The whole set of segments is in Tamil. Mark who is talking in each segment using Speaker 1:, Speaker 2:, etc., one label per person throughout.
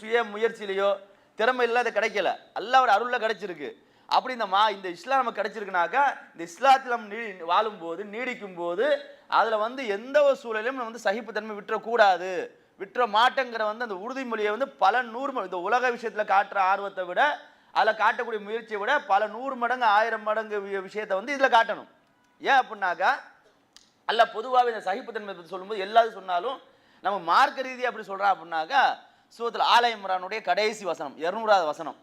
Speaker 1: சுய முயற்சியிலையோ திறமை அது கிடைக்கல. அல்லாவோட அருளில் கிடைச்சிருக்கு. அப்படி இந்த மா இந்த இஸ்லாம் நமக்கு கிடைச்சிருக்குனாக்கா இந்த இஸ்லாத்தில் நம்ம நீ வாழும்போது நீடிக்கும் போது அதில் வந்து எந்த ஒரு சூழலையும் நம்ம வந்து சகிப்புத்தன்மை விட்டுறக்கூடாது. விட்டுற மாட்டேங்கிற வந்து அந்த உறுதிமொழியை வந்து பல நூறு இந்த உலக விஷயத்தில் காட்டுற ஆர்வத்தை விட அதில் காட்டக்கூடிய முயற்சியை விட பல நூறு மடங்கு ஆயிரம் மடங்கு விஷயத்த விஷயத்தை வந்து இதில் காட்டணும். ஏன் அப்படின்னாக்கா அல்ல பொதுவாகவே இந்த சகிப்புத்தன்மை பற்றி சொல்லும்போது எல்லாரும் சொன்னாலும் நம்ம மார்க்க ரீதியாக அப்படி சொல்கிறா அப்படின்னாக்கா சூரத்தில் ஆலய இம்ரானுடைய கடைசி வசனம் இரநூறாவது வசனம்.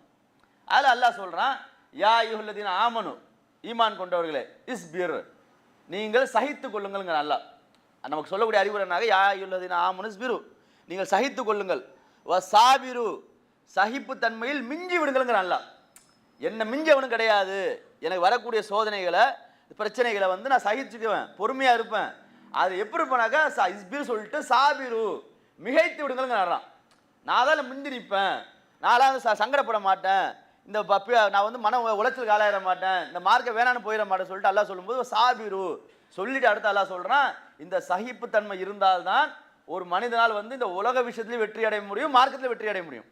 Speaker 1: அதில் அல்லாஹ் சொல்கிறான் யா யுஹல்லதீன ஆமனு ஈமான் கொண்டவர்களே இஸ் பிர் நீங்கள் சகித்து கொள்ளுங்கள்ங்க நல்லா நமக்கு சொல்லக்கூடிய அறிவுரைனாக யா யுல்லதீன் ஆமனு இஸ் பிரு நீங்கள் சகித்து கொள்ளுங்கள். வ சாபிரு சகிப்புத்தன்மையில் மிஞ்சி விடுங்கள்ங்கிற நல்லா என்ன மிஞ்சவனும் கிடையாது. எனக்கு வரக்கூடிய சோதனைகளை பிரச்சனைகளை வந்து நான் சகிச்சுக்குவேன் பொறுமையாக இருப்பேன். அது எப்படி இருப்பேனாக்கா ச- இஸ்பிர் சொல்லிட்டு சாபிரு மிகைத்து விடுங்கள்ங்க நடுறான் நான் தான் மிந்தி நிற்பேன் நான்லாம் வந்து ச- சங்கடப்பட மாட்டேன். இந்த பப்பி நான் வந்து மன உளைச்சல் உளைச்சலுக்கு ஆளாயிட மாட்டேன். இந்த மார்க்கை வேணான்னு போயிட மாட்டேன் சொல்லிட்டு எல்லாம் சொல்லும்போது சாபிரு. சொல்லிட்டு அடுத்து அல்லா சொல்கிறான் இந்த சகிப்புத்தன்மை இருந்தால்தான் ஒரு மனிதனால் வந்து இந்த உலக விஷயத்துலையும் வெற்றி அடைய முடியும் மார்க்கத்தில் வெற்றி அடைய முடியும்.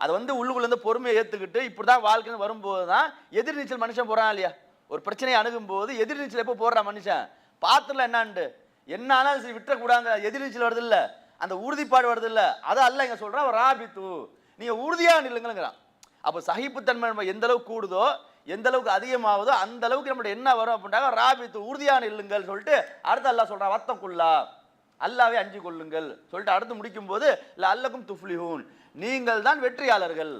Speaker 1: அது வந்து உள்ளுக்குள்ளேருந்து பொறுமையை ஏற்றுக்கிட்டு இப்படி தான் வாழ்க்கைன்னு வரும்போது தான் எதிர்நீச்சல் மனுஷன் போகிறான் இல்லையா? ஒரு பிரச்சனையை அணுகும் போது எதிர்நீச்சல் எப்போ போடுறான் மனுஷன்? பாத்துல என்னான்ட்டு? என்ன சரி விட்டுறக்கூடாங்க எதிர்நீச்சல் வருது இல்லை. அந்த உறுதிப்பாடு வருது இல்லை அதை அல்ல இங்கே சொல்றான் ராபித்து. நீங்கள் உறுதியாக நில்லுங்கிறான் அப்போ சகிப்புத்தன்மை நம்ம எந்த அளவுக்கு கூடுதோ எந்த அளவுக்கு அதிகமாகுதோ அந்த அளவுக்கு நம்மளுடைய என்ன வரும் அப்படின்றாங்க ராபித்து உறுதியான இல்லுங்கள் சொல்லிட்டு அடுத்து அல்லா சொல்கிறான் வத்தம் குல்லா அல்லாவே அஞ்சு கொள்ளுங்கள் சொல்லிட்டு அடுத்து முடிக்கும் போது இல்லை அல்லக்கும் துஃப்லிஹூன். நீங்கள் தான் வெற்றியாளர்கள்.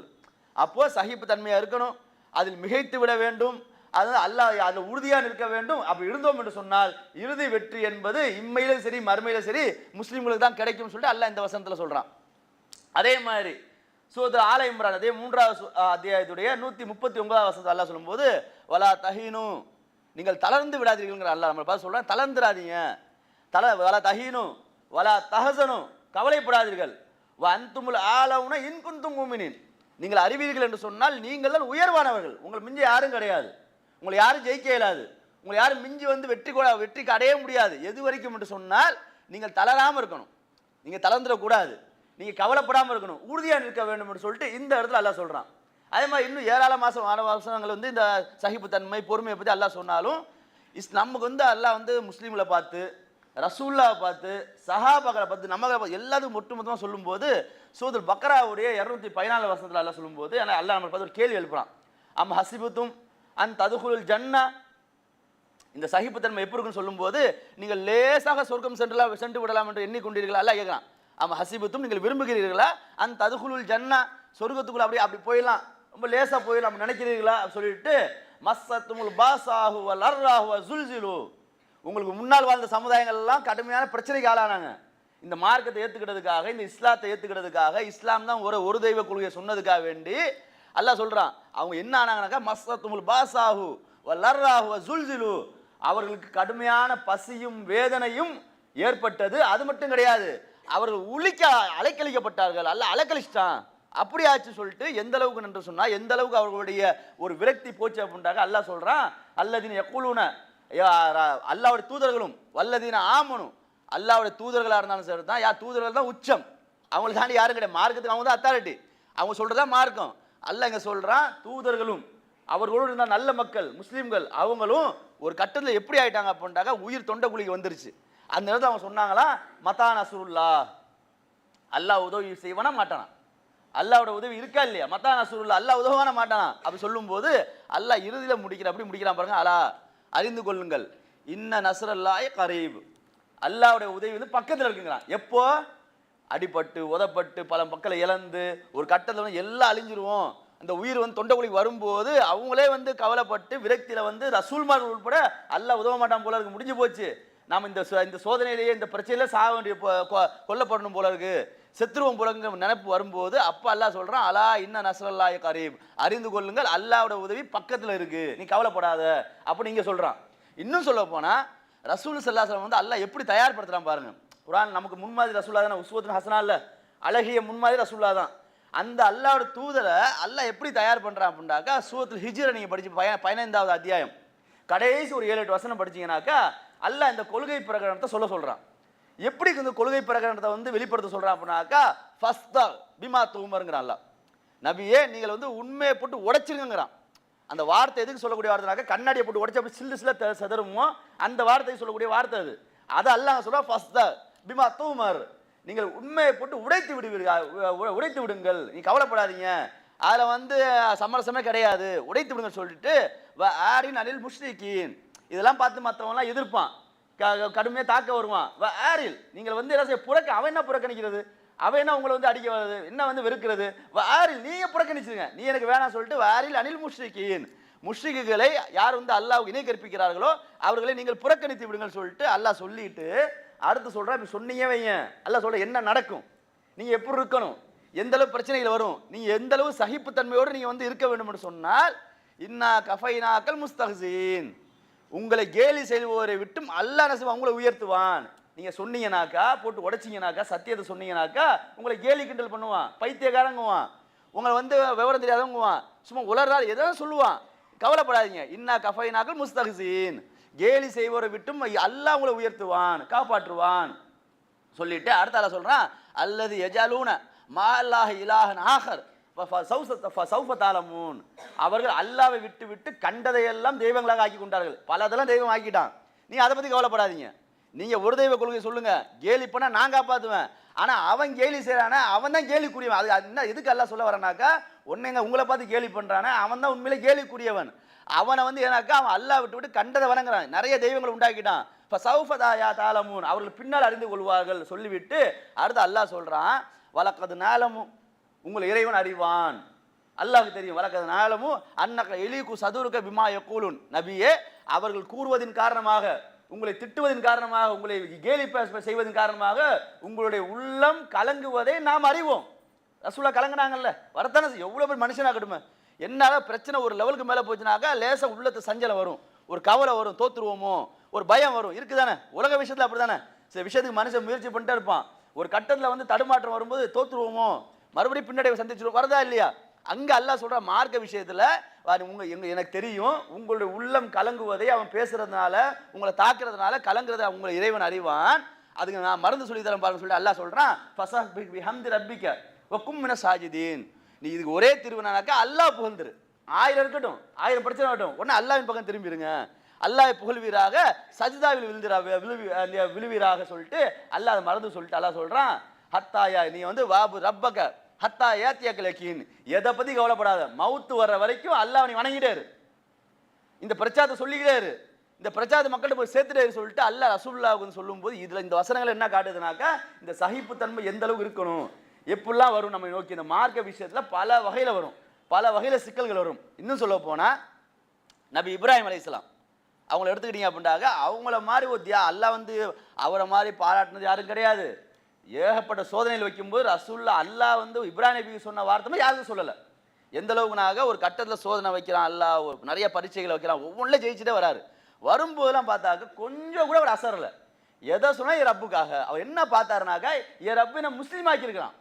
Speaker 1: அப்போது சகிப்பு தன்மையாக இருக்கணும். அதில் மிகைத்து விட வேண்டும். அது அல்லாஹ் அதில் உறுதியாக நிற்க வேண்டும். அப்படி இருந்தோம் என்று சொன்னால் இறுதி வெற்றி என்பது இம்மையிலும் சரி மறுமையிலும் சரி முஸ்லீம்களுக்கு தான் கிடைக்கும்னு சொல்லிட்டு அல்லாஹ் இந்த வசனத்தில் சொல்கிறான் அதே மாதிரி சூது ஆல இம்ரான் அதே மூன்றாவது அத்தியாயத்துடைய நூற்றி முப்பத்தி ஒன்பதாவது வசனத்தை அல்லாஹ் சொல்லும்போது வலா தஹீனு. நீங்கள் தளர்ந்து விடாதீர்கள்ங்கிற அல்லாஹ் நம்மளை பார்த்து சொல்கிறேன் தளர்ந்துடாதீங்க தல வலா தஹீனு. வலா தஹசனும் கவலைப்படாதீர்கள். வ ஆலவுன இன்குந்தும் மூமினின். நீங்கள் அறிவீர்கள் என்று சொன்னால் நீங்கள் தான் உயர்வானவர்கள். உங்கள் மிஞ்சி யாரும் கிடையாது. உங்களை யாரும் ஜெயிக்க இயலாது. உங்களை யாரும் மிஞ்சி வந்து வெற்றி கூட வெற்றிக்கு அடைய முடியாது. எது வரைக்கும் என்று சொன்னால் நீங்கள் தளராமல் இருக்கணும். நீங்கள் தளர்ந்துடக்கூடாது. நீங்கள் கவலைப்படாமல் இருக்கணும். உறுதியாக நிற்க வேண்டும் என்று சொல்லிட்டு இந்த இடத்துல எல்லாம் சொல்கிறான் அதே மாதிரி இன்னும் ஏராள மாதம் ஆன மாதங்கள் வந்து இந்த சகிப்புத்தன்மை பொறுமையை பற்றி எல்லாம் சொன்னாலும் இஸ் நமக்கு வந்து அல்லாஹ் வந்து முஸ்லீம்களை பார்த்து ரசூல்லாவை பார்த்து சஹாபாக்களை பார்த்து நம்ம எல்லாத்துக்கும் ஒட்டுமொத்தமாக சொல்லும்போது சூதர் பக்ராவுடைய இரநூத்தி பதினாலு வருஷத்தில் எல்லாம் சொல்லும்போது ஆனால் அல்லாஹ் நம்ம பார்த்து ஒரு கேள்வி எழுப்புறான். அம் ஹசிபுத்தும் அந் ததுகுல் ஜன்னா. இந்த சகிப்புத்தன்மை எப்படி இருக்குன்னு சொல்லும்போது நீங்கள் லேசாக சொர்க்கம் சென்றலாம் சென்று விடலாம் என்று எண்ணிக்கொண்டீர்களா? அல்ல கேட்குறான். ஆமாம் ஹசிபுத்தும் நீங்கள் விரும்புகிறீர்களா? அந்த ததுகுலுல் ஜன்னா. சொர்க்கத்துக்குள்ள அப்படி அப்படி போயிடலாம். ரொம்ப லேசாக போயிடலாம் அப்படி நினைக்கிறீர்களா? சொல்லிட்டு மஸ்ஸத்துமுல் பாசாஹு வல் அர்ராஹு சுல்சிலு. உங்களுக்கு முன்னால் வாழ்ந்த சமுதாயங்கள் எல்லாம் கடுமையான பிரச்சனைக்கு ஆளானாங்க. இந்த மார்க்கத்தை ஏற்றுக்கிட்டதுக்காக இந்த இஸ்லாத்தை ஏற்றுக்கிட்டதுக்காக இஸ்லாம் தான் ஒரு ஒரு தெய்வ கொள்கையை சொன்னதுக்காக வேண்டி அல்லாஹ் சொல்கிறான் அவங்க என்ன ஆனாங்கனாக்கா மஸ்தத்துமுல் பாசாஹு வல்லர்ராஹு வ அவர்களுக்கு கடுமையான பசியும் வேதனையும் ஏற்பட்டது. அது மட்டும் கிடையாது அவர்கள் உளிக்க அலைக்கழிக்கப்பட்டார்கள். அல்ல அலைக்கழிச்சிட்டான். அப்படி ஆச்சு சொல்லிட்டு எந்த அளவுக்கு நின்று சொன்னால் எந்த அளவுக்கு அவர்களுடைய ஒரு விரக்தி போச்சு அப்படின்றாங்க. அல்லாஹ் சொல்கிறான் அல்லதின் எக்குழுன அல்லாவுடைய தூதர்களும் வல்லதீன ஆமனும் அல்லாவுடைய தூதர்களாக இருந்தாலும் சரி தான் யா தூதர்கள் தான் உச்சம். அவங்களுக்கு தாண்டி யாரும் கிடையாது. மார்க்கத்துக்கு அவங்க தான் அத்தாரிட்டி அவங்க சொல்கிறது தான் மார்க்கம். அல்ல இங்க சொல்கிறான் தூதர்களும் அவர்களோடு இருந்த நல்ல மக்கள் முஸ்லீம்கள் அவங்களும் ஒரு கட்டத்தில் எப்படி ஆயிட்டாங்க அப்படின்ட்டாக்க உயிர் தொண்டை குழிக்கு வந்துருச்சு. அந்த நேரத்தில் அவங்க சொன்னாங்களா மதா நசுருல்லா. அல்லாஹ் உதவி செய்வானா மாட்டானா? அல்லாவோட உதவி இருக்கா இல்லையா? மத்தா நசுருல்லா அல்லா உதவான மாட்டானா? அப்படி சொல்லும்போது அல்லாஹ் இறுதியில் முடிக்கிற அப்படி முடிக்கிறான் பாருங்க அலா அறிந்து கொள்ளுங்கள். இன்ன நசுரல்லாய கரீப். அல்லாவுடைய உதவி வந்து பக்கத்தில் இருக்குங்கிறான். எப்போ? அடிபட்டு உதப்பட்டு பல மக்களை இழந்து ஒரு கட்டத்தில் வந்து எல்லாம் அழிஞ்சிருவோம். அந்த உயிர் வந்து தொண்டைக்குழிக்கு வரும்போது அவங்களே வந்து கவலைப்பட்டு விரக்தியில் வந்து ரசூல்மார்கள் உட்பட அல்ல உதவ மாட்டான் போல இருக்கு. முடிஞ்சு போச்சு. நாம் இந்த இந்த சோதனையிலேயே இந்த பிரச்சனையில சாக வேண்டிய கொ- கொல்லப்படணும் போல இருக்கு. செத்துருவோம் போலங்கிற நினைப்பு வரும்போது அப்போ அல்லாஹ் சொல்றான் அலா இன்ன நசரல்லாய கரீப் அறிந்து கொள்ளுங்கள் அல்லாவோட உதவி பக்கத்தில் இருக்கு. நீ கவலைப்படாத. அப்படி இங்க சொல்றான். இன்னும் சொல்ல போனா ரசூல் சல்லாஹம் வந்து அல்லா எப்படி தயார்படுத்துறான் பாருங்க. குரான் நமக்கு முன்மாதிரி ரசூல்லா தானே உஸ்வத்தின் ஹசனா இல்லை. அழகிய முன்மாதிரி ரசூல்லா தான் அந்த அல்லாவோட தூதரை அல்லாஹ் எப்படி தயார் பண்ணுறான் அப்படின்னாக்கா சூரத்தில் ஹிஜ்ரை நீங்கள் படிச்சு பய பதினைந்தாவது அத்தியாயம். கடைசி ஒரு ஏழு எட்டு வசனம் படிச்சீங்கன்னாக்கா அல்லாஹ் இந்த கொள்கை பிரகடனத்தை சொல்ல சொல்கிறான் எப்படி இந்த கொள்கை பிரகடனத்தை வந்து வெளிப்படுத்த சொல்கிறான் அப்படின்னாக்கா ஃபஸ்தா பிமா தூமருங்கிறான் அல்லா நபியே நீங்கள் வந்து உண்மையை போட்டு உடைச்சிருங்கிறான் அந்த வார்த்தை எதுக்கு சொல்லக்கூடிய வார்த்தைனாக்க கண்ணாடியை போட்டு உடைச்சு அப்படி சில்லு சில்ல த- அந்த வார்த்தையை சொல்லக்கூடிய வார்த்தை அது. அதை அல்லாஹ் சொல்கிறா ஃபஸ்ட் பிமா தூமர் நீங்கள் உண்மையை போட்டு உடைத்து விடுவீர்கள். உடைத்து விடுங்கள். நீ கவலைப்படாதீங்க. அதில் வந்து சமரசமே கிடையாது. உடைத்து விடுங்க சொல்லிட்டு வ ஆரின் அனில் முஷ்ரிகீன். இதெல்லாம் பார்த்து மற்றவங்களாம் எதிர்ப்பான். க- கடுமையாக தாக்க வருவான். ஆரில் நீங்கள் வந்து என்ன செய்ய புறக்க அவன் என்ன புறக்கணிக்கிறது? அவன் என்ன உங்களை வந்து அடிக்க வருது? என்ன வந்து வெறுக்கிறது? ஆரில் நீங்க புறக்கணிச்சுங்க நீ எனக்கு வேணாம் சொல்லிட்டு ஆரில் அனில் முஷ்ரிகீன். முஷ்ரிக்குகளை யார் வந்து அல்லாஹ் இணை கற்பிக்கிறார்களோ அவர்களை நீங்கள் புறக்கணித்து விடுங்கள் சொல்லிட்டு அல்லாஹ் சொல்லிட்டு அடுத்து சொல்கிறேன் இப்ப சொன்னீங்க வைங்க அல்ல சொல்ல என்ன நடக்கும்? நீங்கள் எப்படி இருக்கணும்? எந்த அளவு பிரச்சனைகள் வரும்? நீங்கள் எந்த அளவு சகிப்புத்தன்மையோடு நீங்கள் வந்து இருக்க வேண்டும் என்று சொன்னால் இன்னா கஃபைனாக்கல் முஸ்தஹசீன். உங்களை கேலி செய்வோரை விட்டும் அல்லாஹ் என்ன உங்களை உயர்த்துவான். நீங்கள் சொன்னீங்கனாக்கா போட்டு உடைச்சீங்கனாக்கா சத்தியத்தை சொன்னீங்கனாக்கா உங்களை கேலி கிண்டல் பண்ணுவான் பைத்தியக்காரங்குவான். உங்களை வந்து விவரம் தெரியாதவங்குவான். சும்மா உலர்றால் எதாவது சொல்லுவான். கவலைப்படாதீங்க. இன்னா கஃபைனாக்கள் முஸ்தஹ்சீன். கேலி செய்வோரை விட்டும் அல்லாஹ் உங்களை உயர்த்துவான் காப்பாற்றுவான். சொல்லிட்டு அடுத்த ஆள சொல்கிறான் அல்லது எஜாலூன மால்லாஹ் இலாஹன் ஆஹர் சௌஃபத்தாலமூன் அவர்கள் அல்லாவை விட்டு விட்டு கண்டதையெல்லாம் தெய்வங்களாக ஆக்கி கொண்டார்கள் பலதெல்லாம் தெய்வம் ஆக்கிட்டான். நீ அதை பற்றி கவலைப்படாதீங்க. நீங்க ஒரு தெய்வ கொள்கை சொல்லுங்க. கேலி பண்ணா நான் காப்பாத்துவேன். ஆனா அவன் கேலி செய்யறானே அவன் தான் கேலிக்குரியவன் அது என்ன எதுக்கு எல்லாம் சொல்ல வரனாக்கா உன்னைங்க உங்களை பார்த்து கேலி பண்றானே? அவன் தான் உண்மையிலே கேலிக்குரியவன் அவனை வந்து ஏன்னாக்கா அவன் அல்லாஹ் விட்டு விட்டு கண்டதை வணங்குறான். நிறைய தெய்வங்களை உண்டாக்கிட்டான். இப்போ சௌஃபதாயா தாலமூன் அவர்கள் பின்னால் அறிந்து கொள்வார்கள் சொல்லிவிட்டு அடுத்து அல்லாஹ் சொல்கிறான் வழக்கது நாளமும் உங்களை இறைவன் அறிவான். அல்லாஹ் தெரியும் வழக்கது நாளமும் அன்னக்க எலிகு சதுருக பிமா யக்கூலுன் நபியே அவர்கள் கூறுவதின் காரணமாக உங்களை திட்டுவதன் காரணமாக உங்களை கேலி பேச- செய்வதன் காரணமாக உங்களுடைய உள்ளம் கலங்குவதை நாம் அறிவோம். ரசூலா கலங்குனாங்கல்ல வரத்தானே எவ்வளோ பேர் மனுஷனாக மனுஷனாகட்டுமே என்னால் பிரச்சனை ஒரு லெவலுக்கு மேலே போச்சுனாக்கா லேசாக உள்ளத்து சஞ்சலம் வரும். ஒரு கவலை வரும் தோத்துருவோமோ? ஒரு பயம் வரும். இருக்குதானே? உலக விஷயத்தில் அப்படி தானே சில விஷயத்துக்கு மனுஷன் முயற்சி பண்ணிட்டே இருப்பான். ஒரு கட்டத்தில் வந்து தடுமாற்றம் வரும்போது தோத்துருவோமோ? மறுபடியும் பின்னடைவை சந்திச்சிருவோம். வரதா இல்லையா? அங்கே அல்லா சொல்கிற மார்க்க விஷயத்தில் உங்கள் உங்க எங்க எனக்கு தெரியும் உங்களுடைய உள்ளம் கலங்குவதை அவன் பேசுறதுனால உங்களை தாக்குறதுனால கலங்குறதை உங்களை இறைவன் அறிவான். அதுக்கு நான் மருந்து சொல்லி தரேன் பாருங்க சொல்லி அல்லா சொல்கிறான் ஃபஸஹ் பி- பிஹம்தி ரப்பிக்க வக்கும் மின சாஜிதீன். நீ இதுக்கு ஒரே திருவினாக்கா அல்லாஹ் புகழ்ந்துரு. ஆயிரம் இருக்கட்டும் ஆயிரம் பிரச்சனை ஆகட்டும். உடனே அல்லாஹ்வின் பக்கம் திரும்பிடுங்க அல்லாஹ் புகழ்வீராக சஜிதாவில் விழுந்திரா விழுவி விழுவீராக சொல்லிட்டு அல்லாஹ் அதை மறந்து சொல்லிட்டு அல்லாஹ் சொல்கிறான் ஹத்தாயா நீ வந்து வாபு ரப்பக ஹத்தா ஏத்தியக்கலக்கின் எதை பற்றி கவலைப்படாத மவுத்து வர்ற வரைக்கும் அல்லாஹ் நீ வணங்கிட்டாரு இந்த பிரச்சாரத்தை சொல்லிக்கிட்டாரு இந்த பிரச்சாரத்தை மக்கள்கிட்ட போய் சேர்த்துட்டாரு சொல்லிட்டு அல்லாஹ் ரசூல்லாவுக்கு சொல்லும்போது இதில் இந்த வசனங்கள் என்ன காட்டுதுனாக்கா இந்த சகிப்புத்தன்மை எந்த அளவுக்கு இருக்கணும்? எப்படிலாம் வரும் நம்ம நோக்கி? இந்த மார்க்க விஷயத்தில் பல வகையில் வரும். பல வகையில் சிக்கல்கள் வரும். இன்னும் சொல்ல போனால் நபி இப்ராஹிம் அலைஹிஸ்ஸலாம் அவங்கள எடுத்துக்கிட்டீங்க அப்படின்றாக அவங்கள மாதிரி ஒரு தியா அல்லாஹ் வந்து அவரை மாதிரி பாராட்டினது யாரும் கிடையாது. ஏகப்பட்ட சோதனையில் வைக்கும்போது ரசூல்லா அல்லாஹ் வந்து இப்ராஹிம் நபி சொன்ன வார்த்தை யாருக்கும் சொல்லலை. எந்த அளவுக்குனாக ஒரு கட்டத்தில் சோதனை வைக்கிறான் அல்லாஹ் ஒரு நிறைய பரீட்சைகளை வைக்கிறான் ஒவ்வொன்றில் ஜெயிச்சுட்டே வராரு. வரும்போதெல்லாம் பார்த்தாக்க கொஞ்சம் கூட ஒரு அசரில். எதை சொன்னால் என் ரப்புக்காக? அவர் என்ன பார்த்தாருனாக்கா என் ரப்பு என்ன முஸ்லீம் ஆக்கியிருக்கிறான்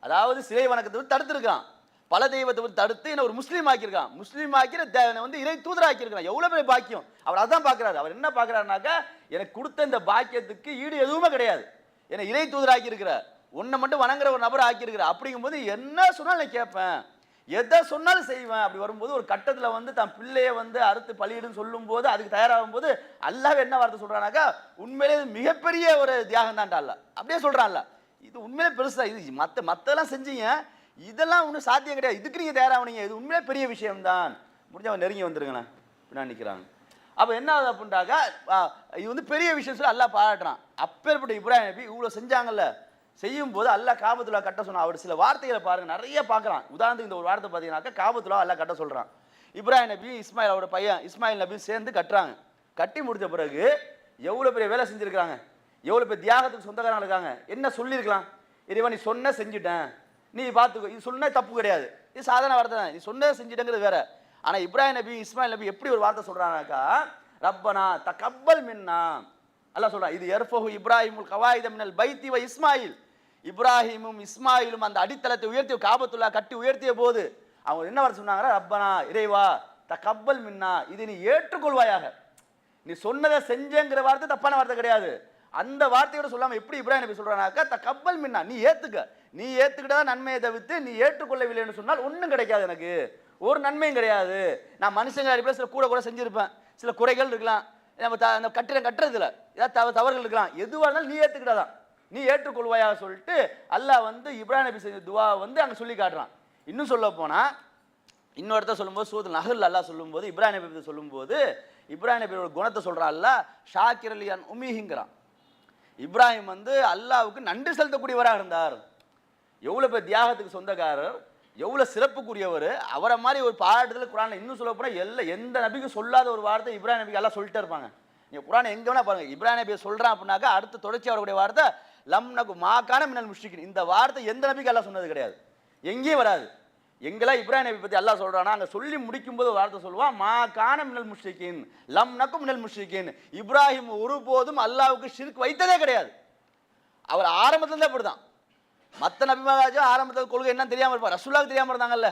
Speaker 1: அதாவது சிலை வணக்கத்தை தடுத்திருக்கான் பல தெய்வத்தை தடுத்து என்ன ஒரு முஸ்லீம் ஆக்கியிருக்கான். முஸ்லீம் ஆக்கிற தே- வந்து இறை தூதரா ஆக்கியிருக்கான் எவ்வளோ பெரிய பாக்கியம். அவர் அதான் பார்க்கறாரு. அவர் என்ன பார்க்கறாருனாக்கா எனக்கு கொடுத்த இந்த பாக்கியத்துக்கு ஈடு எதுவுமே கிடையாது. என்னை இறை தூதர் ஆக்கியிருக்கிற உன்னை மட்டும் வணங்குற ஒரு நபர் ஆக்கியிருக்கிற அப்படிங்கும்போது என்ன சொன்னாலும் நான் கேட்பேன். எதை சொன்னாலும் செய்வேன். அப்படி வரும்போது ஒரு கட்டத்தில் வந்து தன் பிள்ளையை வந்து அறுத்து பலியிடுன்னு சொல்லும்போது அதுக்கு தயாராகும் போது அல்லாவே என்ன வார்த்தை சொல்றானாக்கா உண்மையிலே மிகப்பெரிய ஒரு தியாகம் தான்டா அல்ல அப்படியே சொல்றான்ல. இது உண்மையிலே பெருசா இது மற்ற மற்றெல்லாம் செஞ்சீங்க. இதெல்லாம் ஒன்றும் சாத்தியம் கிடையாது. இதுக்கு நீங்கள் தயாராகுனீங்க இது உண்மையிலே பெரிய விஷயம்தான். முடிஞ்சவன் நெருங்கி வந்துருங்களேன். பின்னாடி நிற்கிறாங்க அப்போ என்ன ஆகுது அப்படின்ட்டாக்கா இது வந்து பெரிய விஷயம் சொல்லி அல்லா பாராட்டுறான். அப்பேற்பட்ட இப்ராஹிம் நபி இவ்வளோ செஞ்சாங்கல்ல. செய்யும் போது அல்லா காபத்துலா கட்ட சொன்னான். அவர் சில வார்த்தைகளை பாருங்க நிறைய பார்க்குறான். உதாரணத்துக்கு இந்த ஒரு வார்த்தை பார்த்தீங்கன்னாக்கா காபத்துலா அல்லா கட்ட சொல்கிறான் இப்ராஹிம் நபி இஸ்மாயில் அவரோட பையன் இஸ்மாயில் நபி சேர்ந்து கட்டுறாங்க. கட்டி முடித்த பிறகு எவ்வளோ பெரிய வேலை செஞ்சுருக்கிறாங்க? எவ்வளோ பேர் தியாகத்துக்கு சொந்தக்காரங்க இருக்காங்க. என்ன சொல்லியிருக்கலாம்? இறைவன் நீ சொன்ன செஞ்சுட்டேன். நீ பார்த்துக்கோ. இது சொன்ன தப்பு கிடையாது. இது சாதாரண வார்த்தை தான். நீ சொன்ன செஞ்சுட்டேங்கிறது வேற. ஆனால் இப்ராஹிம் நபி இஸ்மாயில் நபி எப்படி ஒரு வார்த்தை சொல்கிறாங்கக்கா ரப்பனா தகப்பல் மின்னா. அல்லாஹ் சொல்கிறான் இது எர்ஃபஹு இப்ராஹிமுல் கவாயித மின்னல் பைத்தி வ இஸ்மாயில். இப்ராஹிமும் இஸ்மாயிலும் அந்த அடித்தளத்தை உயர்த்தி காபத்துல்லா கட்டி உயர்த்திய போது அவங்க என்ன வார்த்தை சொன்னாங்க? ரப்பனா இறைவா தகப்பல் மின்னா. இதை நீ ஏற்றுக்கொள்வாயாக. நீ சொன்னதை செஞ்சேங்கிற வார்த்தை தப்பான வார்த்தை கிடையாது. அந்த வார்த்தையோட சொல்லாம எப்படி இப்ராஹிம் நபி சொல்கிறானாக்கா த கப்பல் மின்னா நீ ஏற்றுக்க நீ ஏத்துக்கிட்டா நன்மையை தவிர்த்து நீ ஏற்றுக்கொள்ளவில்லைன்னு சொன்னால் ஒன்றும் கிடைக்காது எனக்கு. ஒரு நன்மையும் கிடையாது. நான் மனுஷங்க அடிப்படையில் சில கூட கூட செஞ்சுருப்பேன். சில குறைகள் இருக்கலாம். நம்ம த அந்த கட்டிடம் கட்டுறதுல ஏதாவது தவ தவறுகள் இருக்கலாம். எதுவாக இருந்தாலும் நீ ஏற்றுக்கிட்டாதான் நீ ஏற்றுக்கொள்வாயா சொல்லிட்டு அல்லாஹ் வந்து இப்ராஹிம் நபி செஞ்ச துவா வந்து அங்கே சொல்லி காட்டுறான். இன்னும் சொல்ல போனால் இன்னொருத்த சொல்லும்போது சூத் நகல் அல்லாஹ் சொல்லும்போது இப்ராஹிம் நபி சொல்லும்போது இப்ராஹிம் நபியோட குணத்தை சொல்கிறான் அல்லாஹ் ஷாக்கிர் அலியான் உமிஹிங்கிறான். இப்ராஹிம் வந்து அல்லாவுக்கு நன்றி செலுத்தக்கூடியவராக இருந்தார். எவ்வளோ பேர் தியாகத்துக்கு சொந்தக்காரர் எவ்வளோ சிறப்புக்குரியவர் அவரை மாதிரி ஒரு பாராட்டுதல் குரானை இன்னும் சொல்ல போனால் எல்லா எந்த நபிக்கும் சொல்லாத ஒரு வார்த்தை இப்ராஹிம் நபிக்கு எல்லாம் சொல்லிட்டே இருப்பாங்க. நீங்கள் குரானை எங்கே வேணால் பாருங்கள் இப்ராஹிம் நபியை சொல்கிறான் அப்படின்னாக்கா அடுத்த தொடர்ச்சி அவருடைய வார்த்தை லம் நகு மாக்கான மின்னல் முஷ்டிக்கின் இந்த வார்த்தை எந்த நபிக்கு எல்லாம் சொன்னது கிடையாது. எங்கேயும் வராது. எங்களா இப்ராஹிம் நபி பற்றி அல்லா சொல்றானா அங்கே சொல்லி முடிக்கும்போது வார்த்தை சொல்லுவான் மா கான மின்னல் முஷ்ரிகின் லம் நக்கு மின்னல் முஷ்ரிகின். இப்ராஹிம் ஒருபோதும் அல்லாவுக்கு ஷிர்க் வைத்ததே கிடையாது. அவர் ஆரம்பத்துல தான் இப்படிதான் மற்ற நபிமாராஜா ஆரம்பத்தில் கொள்கை என்ன தெரியாம இருப்பார் ரசுல்லாவுக்கு தெரியாம இருந்தாங்கல்ல.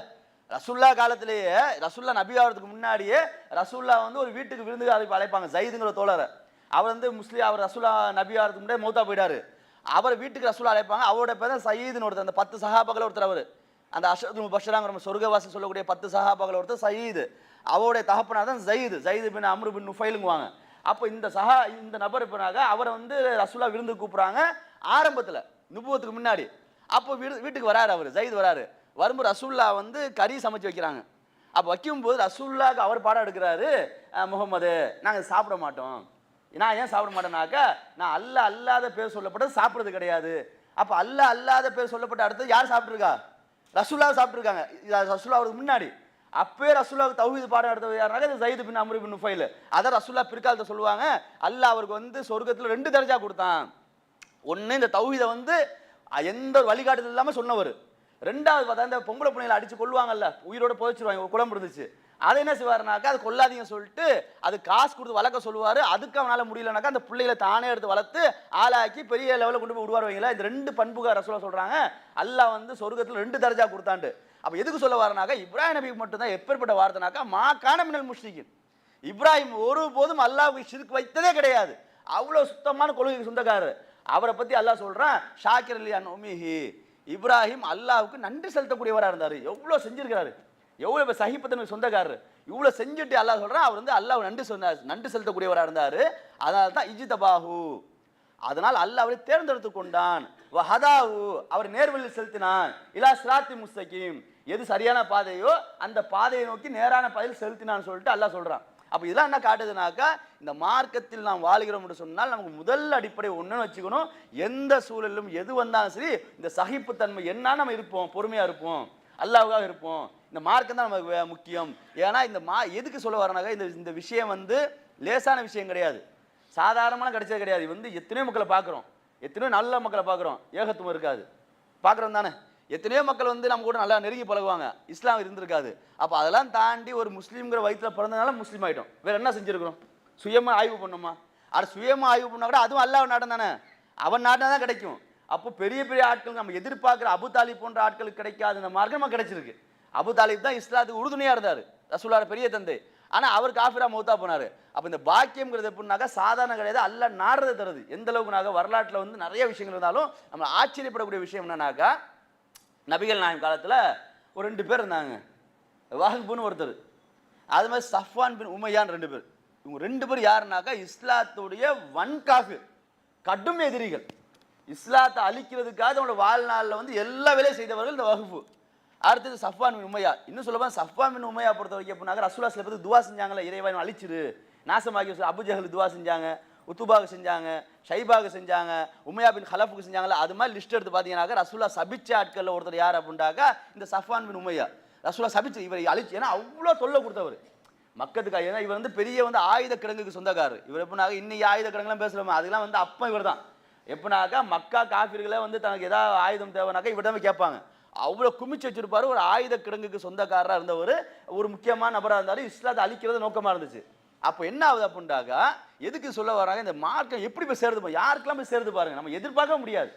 Speaker 1: ரசுல்லா காலத்திலேயே ரசுல்லா நபி ஆகிறதுக்கு முன்னாடியே ரசுல்லா வந்து ஒரு வீட்டுக்கு விருந்துக்கு அழைப்பாங்க ஜயிதுங்கிற தோழரை. அவர் வந்து முஸ்லீம் அவர் ரசுல்லா நபி ஆகிறதுக்கு முன்னாடி மௌத்தா போயிட்டாரு. அவர் வீட்டுக்கு ரசுல்லா அழைப்பாங்க. அவரோட பேர் தான் சயீதுன்னு ஒருத்தர் அந்த பத்து சஹாபாக்கள் ஒருத்தர் அவர். அந்த அஷது பஷராங்கிற நம்ம சொர்க்கவாசி சொல்லக்கூடிய பத்து சஹாபாக்கள் ஒருத்தர் சயீது. அவருடைய தகப்பனார் தான் ஜயீது. ஜயீது பின் அம்ரு பின் நுஃபைலுங்குவாங்க. அப்போ இந்த சஹா இந்த நபர் பின்னாக அவரை வந்து ரசுல்லா விருந்து கூப்பிட்றாங்க ஆரம்பத்தில் நுபுவத்துக்கு முன்னாடி. அப்போ வீடு வீட்டுக்கு வராரு அவர் ஜயீது வராரு. வரும்போது ரசூல்லா வந்து கறி சமைச்சு வைக்கிறாங்க. அப்போ வைக்கும்போது ரசூல்லாவுக்கு அவர் பாடம் எடுக்கிறாரு முகமது நாங்கள் சாப்பிட மாட்டோம். நான் ஏன் சாப்பிட மாட்டேனாக்கா நான் அல்ல அல்லாத பேர் சொல்லப்பட்டது சாப்பிட்றது கிடையாது. அப்போ அல்ல அல்லாத பேர் சொல்லப்பட்ட அடுத்தது யார் சாப்பிட்ருக்கா ரசூல்லா சாப்பிட்ருக்காங்க ரசூல்லா அவருக்கு முன்னாடி. அப்பவே ரசூல்லாவுக்கு தௌஹீது பாடம் எடுத்தது யாருனாக்க இது ஜயிது பின் அமரு பின் நுஃபைல். அதான் ரசூல்லா பிற்காலத்தை சொல்லுவாங்க அல்லாஹ் அவருக்கு வந்து சொர்க்கத்தில் ரெண்டு தரஜா கொடுத்தான். ஒன்று இந்த தௌஹீதை வந்து எந்த ஒரு வழிகாட்டுதல் இல்லாமல் சொன்னவர். ரெண்டாவது பார்த்தா இந்த பொம்பளை பிள்ளைங்களை அடித்து கொள்வாங்கல்ல உயிரோட புதைச்சிருவாங்க குழம்பு இருந்துச்சு. அதை என்ன செய்வாருனாக்கா அது கொல்லாதீங்கன்னு சொல்லிட்டு அது காசு கொடுத்து வளர்க்க சொல்லுவார். அதுக்கு அவனால் முடியலனாக்கா அந்த பிள்ளைகளை தானே எடுத்து வளர்த்து ஆளாக்கி பெரிய லெவலில் கொண்டு போய் விடுவார் வைங்களா இந்த ரெண்டு பண்புகார ரசூலா சொல்கிறாங்க அல்லாஹ் வந்து சொர்க்கத்தில் ரெண்டு தர்ஜா கொடுத்தாண்டு. அப்போ எதுக்கு சொல்ல வரனாக்கா இப்ராஹிம் நபிக்கு மட்டும்தான் எப்பேற்பட்ட வார்த்தைனாக்கா மா காண மின்னல் முஷ்ரிகின். இப்ராஹிம் ஒருபோதும் அல்லாவுக்கு சிறுக்கு வைத்ததே கிடையாது. அவ்வளோ சுத்தமான கொள்கைக்கு சொந்தக்காரர். அவரை பற்றி அல்லாஹ் சொல்கிறான் ஷாக்கிர் அலி அன் இப்ராஹிம் அல்லாவுக்கு நன்றி செலுத்தக்கூடியவராக இருந்தார். எவ்வளோ செஞ்சுருக்கிறாரு. எவ்வளோ இப்போ சகிப்பத்தனுக்கு சொந்தக்காரர்? இவ்வளோ செஞ்சுட்டு அல்லாஹ் சொல்கிறான் அவர் வந்து அல்லாஹ் நன்றி சொன்னார். நன்றி செலுத்தக்கூடியவராக இருந்தார். அதனால தான் இஜித தபாஹு அதனால் அல்லாஹ் அவரை தேர்ந்தெடுத்து கொண்டான். ஹதாவு அவர் நேர்வழியில் செலுத்தினான். இலா சிராத்தி முஸ்தகீம். எது சரியான பாதையோ அந்த பாதையை நோக்கி நேரான பாதையில் செலுத்தினான்னு சொல்லிட்டு அல்லாஹ் சொல்கிறான் அப்போ இதெல்லாம் என்ன காட்டுதுனாக்கா இந்த மார்க்கத்தில் நாம் வாழ்கிறோம் என்று சொன்னால் நமக்கு முதல் அடிப்படை ஒன்றுன்னு வச்சுக்கணும். எந்த சூழலிலும் எது வந்தாலும் சரி இந்த சகிப்புத்தன்மை என்ன நம்ம இருப்போம் பொறுமையாக இருப்போம். அல்லாவுக்காக இருப்போம். இந்த மார்க்கம் தான் நமக்கு வே- முக்கியம். ஏன்னா இந்த மா எதுக்கு சொல்ல வரனாக்கா இந்த இந்த விஷயம் வந்து லேசான விஷயம் கிடையாது. சாதாரணமான கிடைச்சது கிடையாது. வந்து எத்தனையோ மக்களை பார்க்குறோம். எத்தனையோ நல்ல மக்களை பார்க்குறோம். ஏகத்துவம் இருக்காது. பார்க்குறோம் தானே? எத்தனையோ மக்கள் வந்து நம்ம கூட நல்லா நெருங்கி பழகுவாங்க. இஸ்லாம் இருந்திருக்காது. அப்போ அதெல்லாம் தாண்டி ஒரு முஸ்லீம்ங்கிற வயிற்றில் பிறந்தனால முஸ்லீம் ஆகிட்டோம் வேறு என்ன செஞ்சிருக்கிறோம்? சுயமாக ஆய்வு பண்ணோமா அது சுயமாக ஆய்வு பண்ணால் கூட அதுவும் அல்லாஹ் நாட்டம் தானே? அவன் நாட்டம் தான் கிடைக்கும். அப்போ பெரிய பெரிய ஆட்கள் நம்ம எதிர்பார்க்குற அபு போன்ற ஆட்கள் கிடைக்காத இந்த மார்க்கம் கிடைச்சிருக்கு. அபு தான் இஸ்லாத்துக்கு உறுதுணையாக இருந்தார். ரசூலார பெரிய தந்தை. ஆனால் அவர் காஃபிரா மௌத்தா போனாரு. அப்போ இந்த பாக்கியம்ங்கிறது எப்படின்னாக்கா சாதாரண கிடையாது அல்ல நாடுறதை தருது. எந்த அளவுக்குனாக்க வரலாற்றில் வந்து நிறைய விஷயங்கள் இருந்தாலும் நம்ம ஆச்சரியப்படக்கூடிய விஷயம் என்னன்னாக்கா நபிகள் நாயம் காலத்தில் ஒரு ரெண்டு பேர் இருந்தாங்க. வாஹிபுன்னு ஒருத்தர். அது மாதிரி சஃப்வான் பின் உமையான் ரெண்டு பேர். இவங்க ரெண்டு பேர் யாருனாக்கா இஸ்லாத்துடைய வன்காகு கடும் எதிரிகள். இஸ்லாத்தை அழிக்கிறதுக்காக அவங்களோட வாழ்நாளில் வந்து எல்லா வேலையும் செய்தவர்கள் இந்த வகுப்பு. அடுத்தது சஃப்வான் மின் உமையா. இன்னும் சொல்ல சஃப்வான் மின் உமையா பொறுத்த வரைக்கும் எப்படின்னாக்க ரசூலா சில பேர் துவா செஞ்சாங்களே இறைவன் அழிச்சிரு. நாசமாக்கி வச்சிரு. அபுஜஹல் துவா செஞ்சாங்க உத்துபாக செஞ்சாங்க ஷைபாக செஞ்சாங்க உமையா பின் ஹலஃபுக்கு செஞ்சாங்களே அது மாதிரி லிஸ்ட் எடுத்து பார்த்தீங்கன்னாக்கா ரசூலா சபிச்ச ஆட்களில் ஒருத்தர் யார் அப்படின்னாக்கா இந்த சஃப்வான் பின் உமையா. ரசூலா சபிச்சு இவரை அழிச்சு ஏன்னா அவ்வளோ தொல்லை கொடுத்தவர். மக்கத்துக்கு ஏன்னா இவர் வந்து பெரிய வந்து ஆயுத கிடங்குக்கு சொந்தக்காரர். இவர் எப்படினாக்க இன்னைக்கு ஆயுத கிடங்குலாம் பேசுகிறோமா அதெல்லாம் வந்து அப்போ இவர் தான் எப்படினாக்கா மக்கா காஃபிர்களே வந்து தனக்கு ஏதாவது ஆயுதம் தேவைனாக்கா இவர்தான் கேட்பாங்க. அவ்வளோ குமிச்சு வச்சிருப்பாரு. ஒரு ஆயுத கிடங்குக்கு சொந்தக்காரராக இருந்தவர் ஒரு முக்கியமான நபராக இருந்தார் இஸ்லாத்தை அழிக்கிறது நோக்கமாக இருந்துச்சு. அப்போ என்ன ஆகுது அப்படின்றாக்கா எதுக்கு சொல்ல வராங்க இந்த மார்க்கம் எப்படி போய் சேருது யாருக்கெல்லாம் போய் சேருது பாருங்க? நம்ம எதிர்பார்க்க முடியாது.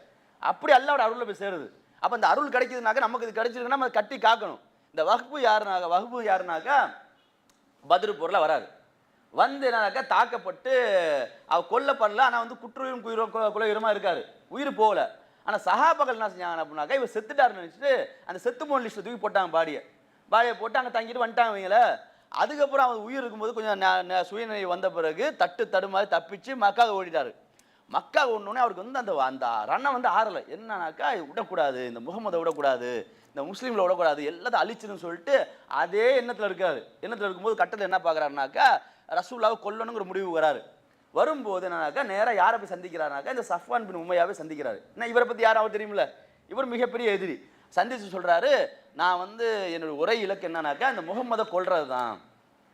Speaker 1: அப்படி அல்லாவோட அருளில் போய் சேருது. அப்போ இந்த அருள் கிடைக்குதுனாக்கா நமக்கு இது கிடைச்சிருக்குன்னா நம்ம கட்டி காக்கணும். இந்த வகுப்பு யாருனாக்கா வகுப்பு யாருனாக்கா பதிரு பொருளாக வராது. வந்து என்னன்னாக்கா தாக்கப்பட்டு அவர் கொல்லப்படல ஆனால் வந்து குற்றுயிரும் குயிரும் குலயுரமாக இருக்கார். உயிர் போகல. ஆனால் சகாபகல் என்ன செஞ்சாங்க அப்படின்னாக்கா இவர் செத்துட்டாருன்னு நினச்சிட்டு அந்த செத்து போன லிஸ்ட்டை தூக்கி போட்டாங்க பாடியை. பாடியை போட்டு அங்கே தங்கிட்டு வந்துட்டாங்க இவங்கள. அதுக்கப்புறம் அவர் உயிர் இருக்கும்போது கொஞ்சம் ந- ந- சுயநிலை வந்த பிறகு தட்டு தடுமாறி தப்பிச்சு மக்காக ஓடிட்டாரு. மக்கா ஓடனோடனே அவருக்கு வந்து அந்த அந்த ரன்னை வந்து ஆறலை. என்னன்னாக்கா இது விடக்கூடாது. இந்த முகமதை விடக்கூடாது. இந்த முஸ்லீம்களை விடக்கூடாது. எல்லாத்தையும் அழிச்சிருன்னு சொல்லிட்டு அதே எண்ணத்தில் இருக்காரு. எண்ணத்தில் இருக்கும்போது கட்டத்தில் என்ன பார்க்குறாருனாக்கா ரசூல்லாவை கொல்லணுங்கிற முடிவு வராரு. வரும்போது என்னன்னாக்கா நேராக யாரை போய் சந்திக்கிறாருனாக்கா இந்த சஃப்வான் பின் உமையாவே சந்திக்கிறாரு. என்ன இவரை பற்றி யாரும் அவர் தெரியுமில்ல? இவர் மிகப்பெரிய எதிரி. சந்தித்து சொல்கிறாரு நான் வந்து என்னோட ஒரே இலக்கு என்னன்னாக்கா இந்த முகம்மதை கொள்றது தான்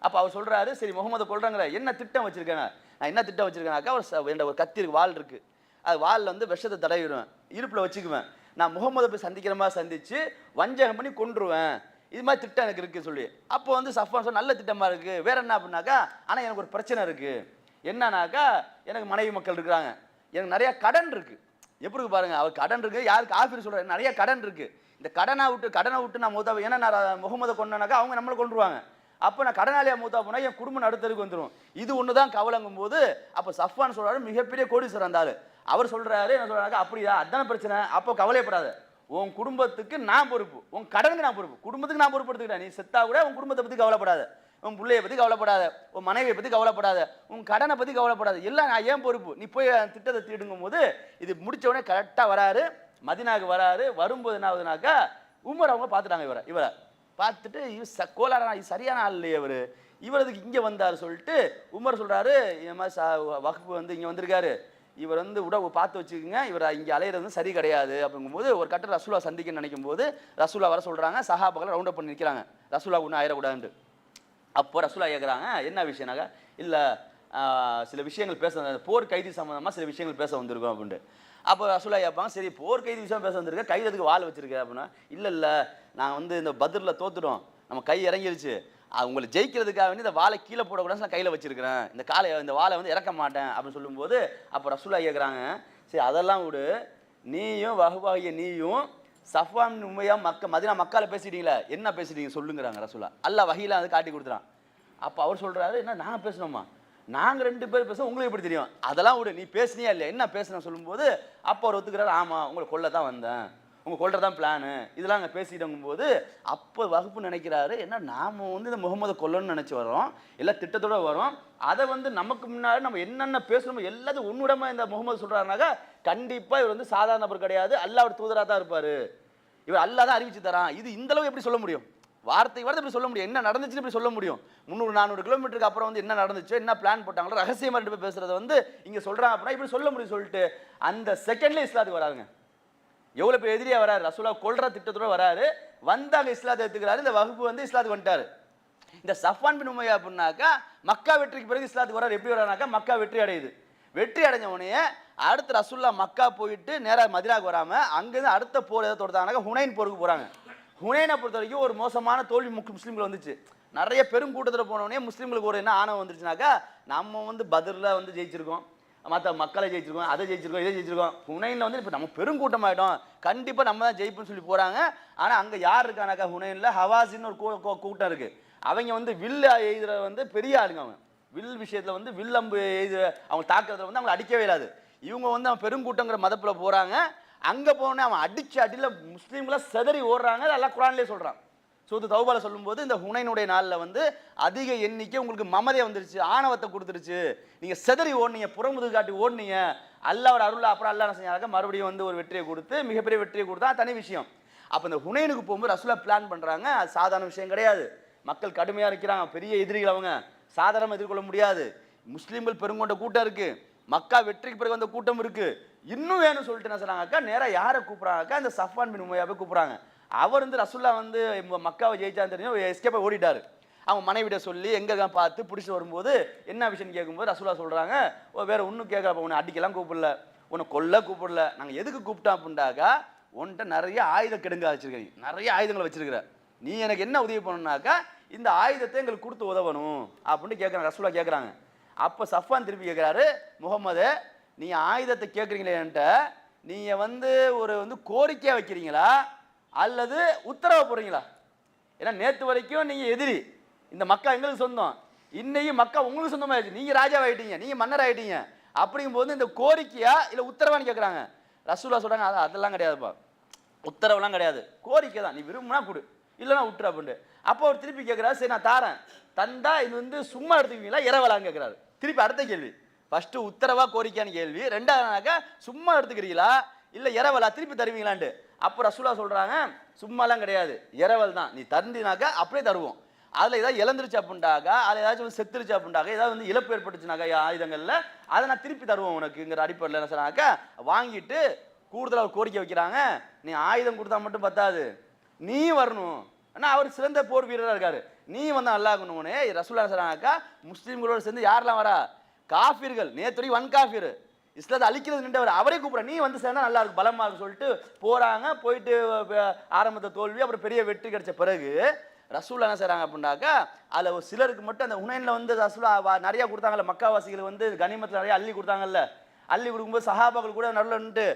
Speaker 1: அப்போ அவர் சொல்கிறாரு சரி முகமதை கொள்றாங்கிற என்ன திட்டம் வச்சுருக்கேன் நான் என்ன திட்டம் வச்சிருக்கேனாக்கா ஒரு என்னோட ஒரு கத்தி இருக்கு. இருக்குது அது வாளில் வந்து விஷத்தை தடவிடுவேன் இருப்பில் வச்சுக்குவேன். நான் முகமதை போய் சந்திக்கிற மாதிரி சந்தித்து வஞ்சகம் பண்ணி கொண்டுருவேன் இது மாதிரி திட்டம் எனக்கு இருக்குது சொல்லி. அப்போ வந்து சஃபான் சொல் நல்ல திட்டமாக இருக்குது வேற என்ன அப்படின்னாக்கா ஆனால் எனக்கு ஒரு பிரச்சனை இருக்குது என்னன்னாக்கா எனக்கு மனைவி மக்கள் இருக்கிறாங்க. எனக்கு நிறையா கடன் இருக்குது எப்படி இருக்கு பாருங்கள் அவர் கடன் இருக்குது யாருக்கு ஆஃபீஸ் சொல்றாரு நிறைய கடன் இருக்குது இந்த கடனை விட்டு கடனை விட்டு நான் மூத்தா ஏன்னா நான் முகமதை கொண்டனாக்கா அவங்க நம்மளை கொண்டுருவாங்க அப்போ நான் கடனாளியாக மூத்தா போனால் என் குடும்பம் நடுத்தருக்கு வந்துடும் இது ஒன்று தான் கவலைங்கும் போது அப்போ சஃபான் சொல்கிறாரு மிகப்பெரிய கோடீஸ்வரர் அந்த அவர் சொல்கிறாரு என்ன சொல்கிறாங்க அப்படியா அதான பிரச்சனை. அப்போ கவலைப்படாது உன் குடும்பத்துக்கு நான் பொறுப்பு. உன் கடனுக்கு நான் பொறுப்பு. குடும்பத்துக்கு நான் பொறுப்பு எடுத்துக்கிட்டேன் நீ செத்தா கூட உன் குடும்பத்தை பற்றி கவலைப்படாத. உன் பிள்ளைய பற்றி கவலைப்படாத. உன் மனைவியை பற்றி கவலைப்படாத. உன் கடனை பற்றி கவலைப்படாத. எல்லாம் நான் ஏன் பொறுப்பு? நீ போய் திட்டத்தை தீடுங்கும் போது இது முடிச்ச உடனே கரெக்டாக வராரு. மதினாக்கு வராரு. வரும்போது என்ன ஆகுதுனாக்கா உமர் அவங்க பார்த்துட்டாங்க இவரை. இவரை பார்த்துட்டு இவர் ச கோலாரா இது சரியான ஆள் இல்லையே இவர். இவரதுக்கு இங்கே வந்தார் சொல்லிட்டு உமர் சொல்கிறாரு இந்த மாதிரி சா வகுப்பு வந்து இங்கே வந்திருக்காரு. இவர் வந்து உடவு பார்த்து வச்சுக்கோங்க இவர் இங்கே அலையிறது வந்து சரி கிடையாது அப்படிங்கும்போது ஒரு கட்ட ரசூலா சந்திக்க நினைக்கும் போது ரசூலா வர சொல்கிறாங்க சஹாபகளை ரவுண்ட் அப் பண்ணி நிற்கிறாங்க ரசூலா ஒன்றும் ஆயிடக்கூடாதுன்ட்டு. அப்போ ரசூலா கேட்குறாங்க என்ன விஷயம்னாக்கா இல்லை சில விஷயங்கள் பேச போர் கைதி சம்மந்தமாக சில விஷயங்கள் பேச வந்திருக்கோம் அப்படின்ட்டு. அப்போ ரசூலா கேட்பாங்க சரி போர் கைதி விஷயம் பேச வந்திருக்கேன் கையில் எதுக்கு வாள் அப்படின்னா இல்லை இல்லை நான் வந்து இந்த பதிரில் தோத்துட்டோம் நம்ம கை இறங்கிருச்சு அது உங்களை ஜெயிக்கிறதுக்காக வேண்டி இந்த வாழை கீழே போடக்கூடாது நான் கையில் வச்சிருக்கிறேன். இந்த காலை இந்த வாழை வந்து இறக்க மாட்டேன் அப்படின்னு சொல்லும்போது அப்போ ரசூலா கேட்குறாங்க சரி அதெல்லாம் விடு. நீயும் வகுவாகிய நீயும் சஃபான் உண்மையாக மக்க மதினா மக்கால பேசிட்டீங்களா என்ன பேசிட்டீங்க? சொல்லுங்கிறாங்க ரசூலா அல்ல வகையில் அது காட்டி கொடுத்துறான் அப்போ அவர் சொல்கிறாரு என்ன நாங்கள் பேசணுமா? நாங்கள் ரெண்டு பேர் பேச உங்களுக்கு எப்படி தெரியும்? அதெல்லாம் விடு. நீ பேசுனியா இல்லையா? என்ன பேசுன சொல்லும்போது அப்போ அவர் ஒத்துக்கிறாரு ஆமாம் உங்களை கொல்ல தான் வந்தேன். உங்க கொல்றதான் பிளானு இதெல்லாம் அங்கே பேசிட்டோங்கும் போது அப்போ வகுப்பு நினைக்கிறாரு என்ன நாம வந்து இந்த முகமது கொல்லணும்னு நினச்சி வரோம் எல்லாம் திட்டத்தோட வரோம் அதை வந்து நமக்கு முன்னாடி நம்ம என்னென்ன பேசணுமோ எல்லாத்தையும் உன்னுடமா இந்த முகமது சொல்கிறாருனாக்கா கண்டிப்பாக இவர் வந்து சாதாரண நபர் கிடையாது. அல்லாவோட தூதராக தான் இருப்பார். இவர் அல்லா தான் அறிவிச்சு தரான். இது இந்தளவு எப்படி சொல்ல முடியும்? வார்த்தை வார்த்தை இப்படி சொல்ல முடியும்? என்ன நடந்துச்சுன்னு இப்படி சொல்ல முடியும்? முந்நூறு நானூறு கிலோமீட்டருக்கு அப்புறம் வந்து என்ன நடந்துச்சு என்ன பிளான் போட்டாங்களோ ரகசியமாக ரெண்டு பேர் பேசுறத வந்து இங்கே சொல்கிறாங்க அப்படின்னா இப்படி சொல்ல முடியும் சொல்லிட்டு அந்த செகண்ட்லேயே இஸ்லாத்துக்கு வராதுங்க. எவ்வளோ பேர் எதிரியாக வராரு? ரசூலா கொள்ற திட்டத்தோட வராரு. வந்தாங்க இஸ்லாத்தை எடுத்துக்கிறாரு இந்த வகுப்பு வந்து இஸ்லாத்துக்கு வந்துட்டாரு. இந்த சஃபான் பின் உமையா அப்படின்னாக்கா மக்கா வெற்றிக்கு பிறகு இஸ்லாத்துக்கு வராரு. எப்படி வரானாக்கா மக்கா வெற்றி அடையுது. வெற்றி அடைஞ்ச உடனே அடுத்து ரசுல்லா மக்கா போயிட்டு நேராக மதிராவுக்கு வராமல் அங்கேருந்து அடுத்த போர் எதை தொடுத்தாங்கனாக்கா ஹுனைன் போருக்கு போகிறாங்க ஹுனைனை பொறுத்த வரைக்கும் ஒரு மோசமான தோல்வி முக் முஸ்லீம்கள் வந்துச்சு. நிறைய பெரும் கூட்டத்தில் போனோடனே முஸ்லீம்களுக்கு ஒரு என்ன ஆணவம் வந்துருச்சுனாக்கா நம்ம வந்து பதிலில் வந்து ஜெயிச்சிருக்கோம். மற்ற மக்களை ஜெயிச்சிருக்கோம் அதை ஜெயிச்சிருக்கோம் இதை ஜெயிச்சிருக்கோம். ஹுனைனில் வந்து இப்போ நம்ம பெருங்கூட்டமாயிட்டோம். கண்டிப்பாக நம்ம தான் ஜெயிப்புன்னு சொல்லி போகிறாங்க ஆனால் அங்கே யார் இருக்கானாக்கா ஹுனைனில்? ஹவாசின்னு ஒரு கூ- கூட்டம் இருக்குது அவங்க வந்து வில் எய்துற வந்து பெரிய ஆளுங்க அவங்க. வில் விஷயத்தில் வந்து வில் அம்பு எய்து அவங்க தாக்குறதுல வந்து அவங்களை அடிக்கவே இல்லாது. இவங்க வந்து அவன் பெருங்கூட்டங்கிற மதப்பில் போகிறாங்க அங்கே போனே அவன் அடிச்சு அடியில் முஸ்லீம்களை செதறி ஓடுறாங்க. அதெல்லாம் குரான்லேயே சொல்கிறான் சூத்து தௌபால சொல்லும்போது இந்த ஹுனைனுடைய நாளில் வந்து அதிக எண்ணிக்கை உங்களுக்கு மமதையை வந்துருச்சு ஆணவத்தை கொடுத்துருச்சு. நீங்கள் செதறி ஓடினீங்க புறமுது காட்டி ஓடினீங்க அல்லாவோட அருள் அப்புறம் அல்லா என்ன செஞ்சாங்க? மறுபடியும் வந்து ஒரு வெற்றியை கொடுத்து மிகப்பெரிய வெற்றியை கொடுத்தா தனி விஷயம். அப்போ இந்த ஹுனைனுக்கு போகும்போது ரசூலா பிளான் பண்ணுறாங்க அது சாதாரண விஷயம் கிடையாது. மக்கள் கடுமையாக இருக்கிறாங்க. பெரிய எதிரிகள் அவங்க. சாதாரணமாக எதிர்கொள்ள முடியாது. முஸ்லீம்கள் பெருங்கொண்ட கூட்டம் இருக்குது மக்கா வெற்றிக்கு பிறகு வந்த கூட்டம் இருக்குது இன்னும் வேணும்னு சொல்லிட்டு என்ன சொன்னாங்கக்கா நேராக யாரை கூப்பிட்றாங்கக்கா? இந்த சஃபான் பின் உமையாவே கூப்பிட்றாங்க. அவர் வந்து ரசுல்லா வந்து ம- மக்காவை ஜெயிச்சான்னு தெரியும் எஸ்கேப்பை ஓடிட்டாரு. அவங்க மனைவிட சொல்லி எங்கே பார்த்து பிடிச்சி வரும்போது என்ன விஷயம் கேட்கும்போது ரசுல்லா சொல்கிறாங்க "ஓ, வேற ஒன்றும் கேட்கல உன்னை அடிக்கலாம் கூப்பிடல உன்னை கொல்ல கூப்பிடல. நாங்கள் எதுக்கு கூப்பிட்டோம் அப்படின்னாக்கா உன்கிட்ட நிறைய ஆயுத கெடுங்க வச்சிருக்கீங்க நிறைய ஆயுதங்களை வச்சிருக்கிற. நீ எனக்கு என்ன உதவி பண்ணணுனாக்கா இந்த ஆயுதத்தை எங்களுக்கு கொடுத்து உதவணும். அப்படின்னு கேட்குறாங்க ரசுல்லா கேட்குறாங்க அப்போ சஃபான் திருப்பி கேட்குறாரு முகமது நீ ஆயுதத்தை கேட்குறீங்களே என்கிட்ட. நீங்கள் வந்து ஒரு வந்து கோரிக்கையாக வைக்கிறீங்களா? அல்லது உத்தரவு போடுறீங்களா? ஏன்னா நேற்று வரைக்கும் நீங்கள் எதிரி. இந்த மக்கா எங்களுக்கு சொந்தம். இன்னைக்கு மக்கா உங்களுக்கு சொந்தமாயிடுச்சு. நீங்கள் ராஜாவாயிட்டீங்க. நீங்கள் மன்னர் ஆயிட்டீங்க அப்படிங்கும்போது இந்த கோரிக்கையா இல்லை உத்தரவான்னு கேட்குறாங்க ரசூலா சொல்றாங்க "அது- அதெல்லாம் கிடையாதுப்பா. உத்தரவுலாம் கிடையாது. கோரிக்கை தான். நீ விரும்பினா கொடு. இல்லைன்னா விட்டுரு அப்படின்ட்டு அப்போ அவர் திருப்பி கேட்குறாரு சரி நான் தாரேன். தந்தா இது வந்து சும்மா எடுத்துக்குவீங்களா? இரவலான்னு கேட்குறாரு திருப்பி அடுத்த கேள்வி. ஃபஸ்ட்டு உத்தரவா கோரிக்கையான்னு கேள்வி. ரெண்டாவதுனாக்கா சும்மா எடுத்துக்கிறீங்களா? இல்லை இரவலா திருப்பி தருவீங்களான்ட்டு. அப்போ ரசூலா சொல்கிறாங்க சும்மாலாம் கிடையாது. இரவல் தான். நீ தந்தினாக்கா அப்படியே தருவோம். அதில் ஏதாவது இழந்துருச்சு அப்படின்டாக்கா அதில் ஏதாச்சும் செத்துருச்சு அப்படின்டாக்கா ஏதாவது வந்து இழப்பு ஏற்பட்டுச்சுனாக்கா ஆயுதங்களில் அதை நான் திருப்பி தருவோம் உனக்குங்கிற அடிப்படையில் என்ன சொன்னாக்கா வாங்கிட்டு கூடுதலாக ஒரு கோரிக்கை வைக்கிறாங்க. நீ ஆயுதம் கொடுத்தா மட்டும் பத்தாது. நீ வரணும். ஆனால் அவர் சிறந்த போர் வீரராக இருக்கார். நீ வந்து நல்லா இருக்கணும்னு ரசூல்லா சொன்னாக்கா முஸ்லீம்களோடு சேர்ந்து யாரெல்லாம் வரா? காஃபிர்கள். நேற்று வன் காஃபிர். இஸ்லாத்தை அழிக்கிறது நின்றவர் அவரே கூப்பிட நீ வந்து சேர்ந்தா நல்லா இருக்கும் பலமாக இருக்கும் சொல்லிட்டு போகிறாங்க போயிட்டு ஆரம்பத்தை தோல்வி அப்புறம் பெரிய வெற்றி கிடைச்ச பிறகு ரசூல் என்ன செய்கிறாங்க அப்படின்னாக்கா அதில் ஒரு சிலருக்கு மட்டும் அந்த உனைனில் வந்து ரசூலா வா- நிறைய கொடுத்தாங்கல்ல மக்காவாசிகள் வந்து கனிமத்தில் நிறைய அள்ளி கொடுத்தாங்கல்ல. அள்ளி கொடுக்கும்போது சஹாபாக்கள் கூட நடுவில் நின்று